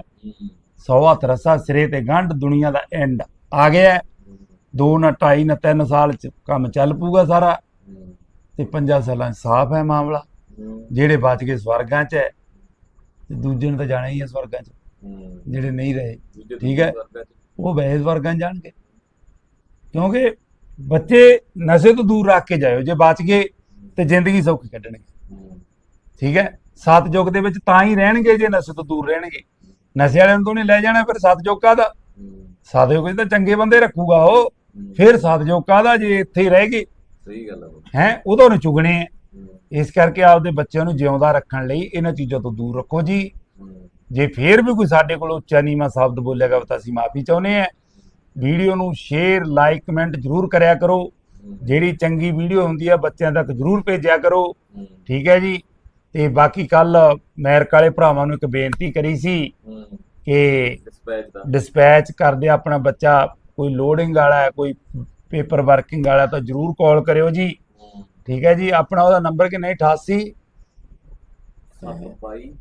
A: ਸੌ ਹੱਥ ਰੱਸਾ ਸਿਰੇ ਤੇ ਗੰਢ ਦੁਨੀਆ ਦਾ ਐਂਡ ਆ ਗਿਆ। ਦੋ ਨਾ ਢਾਈ ਨਾ ਤਿੰਨ ਸਾਲ ਚ ਕੰਮ ਚੱਲ ਪੂਗਾ ਸਾਰਾ। ਤੇ 5 ਸਾਲਾਂ 'ਚ ਸਾਫ਼ ਹੈ ਮਾਮਲਾ। ਜਿਹੜੇ ਬਚ ਗਏ ਸਵਰਗਾਂ 'ਚ ਹੈ ਤੇ ਦੂਜੇ ਨੂੰ ਤਾਂ ਜਾਣਾ ਹੀ ਹੈ ਸਵਰਗਾਂ 'ਚ। ਜਿਹੜੇ ਨਹੀਂ ਰਹੇ ਠੀਕ ਹੈ। ਉਹ ਸਵਰਗਾਂ 'ਚ ਜਾਣਗੇ। ਕਿਉਂਕਿ ਬੱਚੇ ਨਸ਼ੇ ਤੋਂ ਦੂਰ ਰੱਖ ਕੇ ਜਾਇਓ ਜੇ ਬਚ ਗਏ ਤੇ ਜ਼ਿੰਦਗੀ ਸੌਖੀ ਕੱਢਣਗੇ। ਠੀਕ ਹੈ? ਸਤਜੁਗ ਦੇ ਵਿੱਚ ਤਾਂ ਹੀ ਰਹਿਣਗੇ ਜੇ ਨਸ਼ੇ ਤੋਂ ਦੂਰ ਰਹਿਣਗੇ। ਨਸ਼ੇ ਵਾਲਿਆਂ ਨੂੰ ਤਾਂ ਉਹਨੇ ਲੈ ਜਾਣਾ ਫਿਰ ਸਤਜੁਗ ਕਾਹਦਾ?
B: ਹੂੰ।
A: ਸਤਜੁਗ ਤਾਂ ਚੰਗੇ ਬੰਦੇ ਰੱਖੂਗਾ ਉਹ। ਫਿਰ ਸਤਜੁਗ ਕਾਹਦਾ ਜੇ ਇੱਥੇ ਹੀ ਰਹਿ ਗਏ?
B: ਸਹੀ ਗੱਲ ਹੈ?
A: ਹੈ ਉਦੋਂ ਨੂੰ ਚੁਗਣੇ ਇਸ ਕਰਕੇ ਆਪਦੇ ਬੱਚਿਆਂ ਨੂੰ ਜਿਉਂਦਾ ਰੱਖਣ ਲਈ ਇਹਨਾਂ ਚੀਜ਼ਾਂ ਤੋਂ ਦੂਰ ਰੱਖੋ ਜੀ। ਜੇ ਫੇਰ ਵੀ ਕੋਈ ਸਾਡੇ ਕੋਲ ਉੱਚਾ ਨੀਵਾਂ ਸ਼ਬਦ ਬੋਲੇਗਾ ਤਾਂ ਅਸੀਂ ਮਾਫੀ ਚਾਹੁੰਦੇ ਹਾਂ। ਵੀਡੀਓ ਨੂੰ ਸ਼ੇਅਰ ਲਾਈਕ ਕਮੈਂਟ ਜ਼ਰੂਰ ਕਰਿਆ ਕਰੋ। ਜਿਹੜੀ ਚੰਗੀ ਵੀਡੀਓ ਹੁੰਦੀ ਹੈ ਬੱਚਿਆਂ ਤੱਕ ਜ਼ਰੂਰ ਭੇਜਿਆ ਕਰੋ। ਠੀਕ ਹੈ ਜੀ? ਤੇ ਬਾਕੀ ਕੱਲ ਅਮਰੀਕਾ ਵਾਲੇ ਭਰਾਵਾਂ ਨੂੰ ਇੱਕ ਬੇਨਤੀ ਕਰੀ ਸੀ ਕਿ
B: ਡਿਸਪੈਚ
A: ਕਰਦੇ ਆਪਣਾ ਬੱਚਾ। ਕੋਈ ਲੋਡਿੰਗ ਵਾਲਾ ਕੋਈ ਪੇਪਰ ਵਰਕਿੰਗ ਵਾਲਾ, ਤਾਂ ਜ਼ਰੂਰ ਕਾਲ ਕਰਿਓ ਜੀ। ਠੀਕ ਹੈ ਜੀ? ਆਪਣਾ ਉਹਦਾ ਨੰਬਰ ਕਿ ਨਹੀਂ? 88
B: ਸੱਤ ਪਾਈ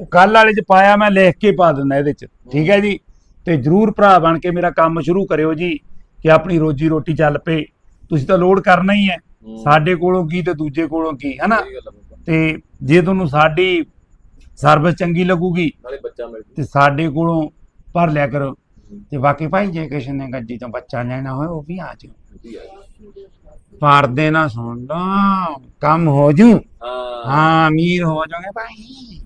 A: ਉਹ ਕੱਲ ਵਾਲੇ ਚ ਪਾਇਆ ਮੈਂ ਲਿਖ ਕੇ ਪਾ ਦਿੰਦਾ ਇਹਦੇ ਚ। ਠੀਕ ਹੈ ਜੀ? ਤੇ ਜਰੂਰ ਭਰਾ ਬਣ ਕੇ ਮੇਰਾ ਕੰਮ ਸ਼ੁਰੂ ਕਰਿਓ ਜੀ ਕਿ ਆਪਣੀ ਰੋਜੀ ਰੋਟੀ ਚੱਲ ਪਏ। ਤੁਸੀਂ ਤਾਂ ਲੋਡ ਕਰਨਾ ਹੀ ਹੈ। ਸਾਡੇ ਕੋਲੋਂ ਕੀ ਤੇ ਦੂਜੇ ਕੋਲੋਂ ਕੀ ਹਨਾ। ਤੇ ਜੇ ਤੁਹਾਨੂੰ ਸਾਡੀ ਸਰਵਿਸ ਚੰਗੀ ਲੱਗੂਗੀ
B: ਨਾਲੇ ਬੱਚਾ ਮਿਲ
A: ਤੇ ਸਾਡੇ ਕੋਲੋਂ ਭਰ ਲਿਆ ਕਰੋ। ਤੇ ਬਾਕੀ ਭਾਈ ਜੇ ਕਿਸੇ ਨੇ ਗੱਡੀ ਤੋਂ ਬੱਚਾ ਲੈਣਾ ਹੋਵੇ ਉਹ ਵੀ ਆ ਜਾਓ। ਪਰਦੇ ਨਾ ਸੁਣਦਾ ਕੰਮ ਹੋ ਜੂ।
B: ਹਾਂ।
A: ਹਾਂ ਅਮੀਰ ਹੋ ਜਾਓਗੇ ਭਾਈ।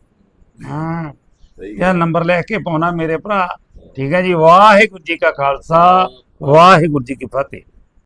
A: ਹਾਂ।
B: ਸਹੀ
A: ਇਹ ਨੰਬਰ ਲੈ ਕੇ ਪਾਉਣਾ ਮੇਰੇ ਭਰਾ। ਠੀਕ ਹੈ ਜੀ। ਵਾਹਿਗੁਰੂ ਜੀ ਕਾ ਖਾਲਸਾ। ਵਾਹਿਗੁਰੂ ਜੀ ਕੀ ਫਤਿਹ।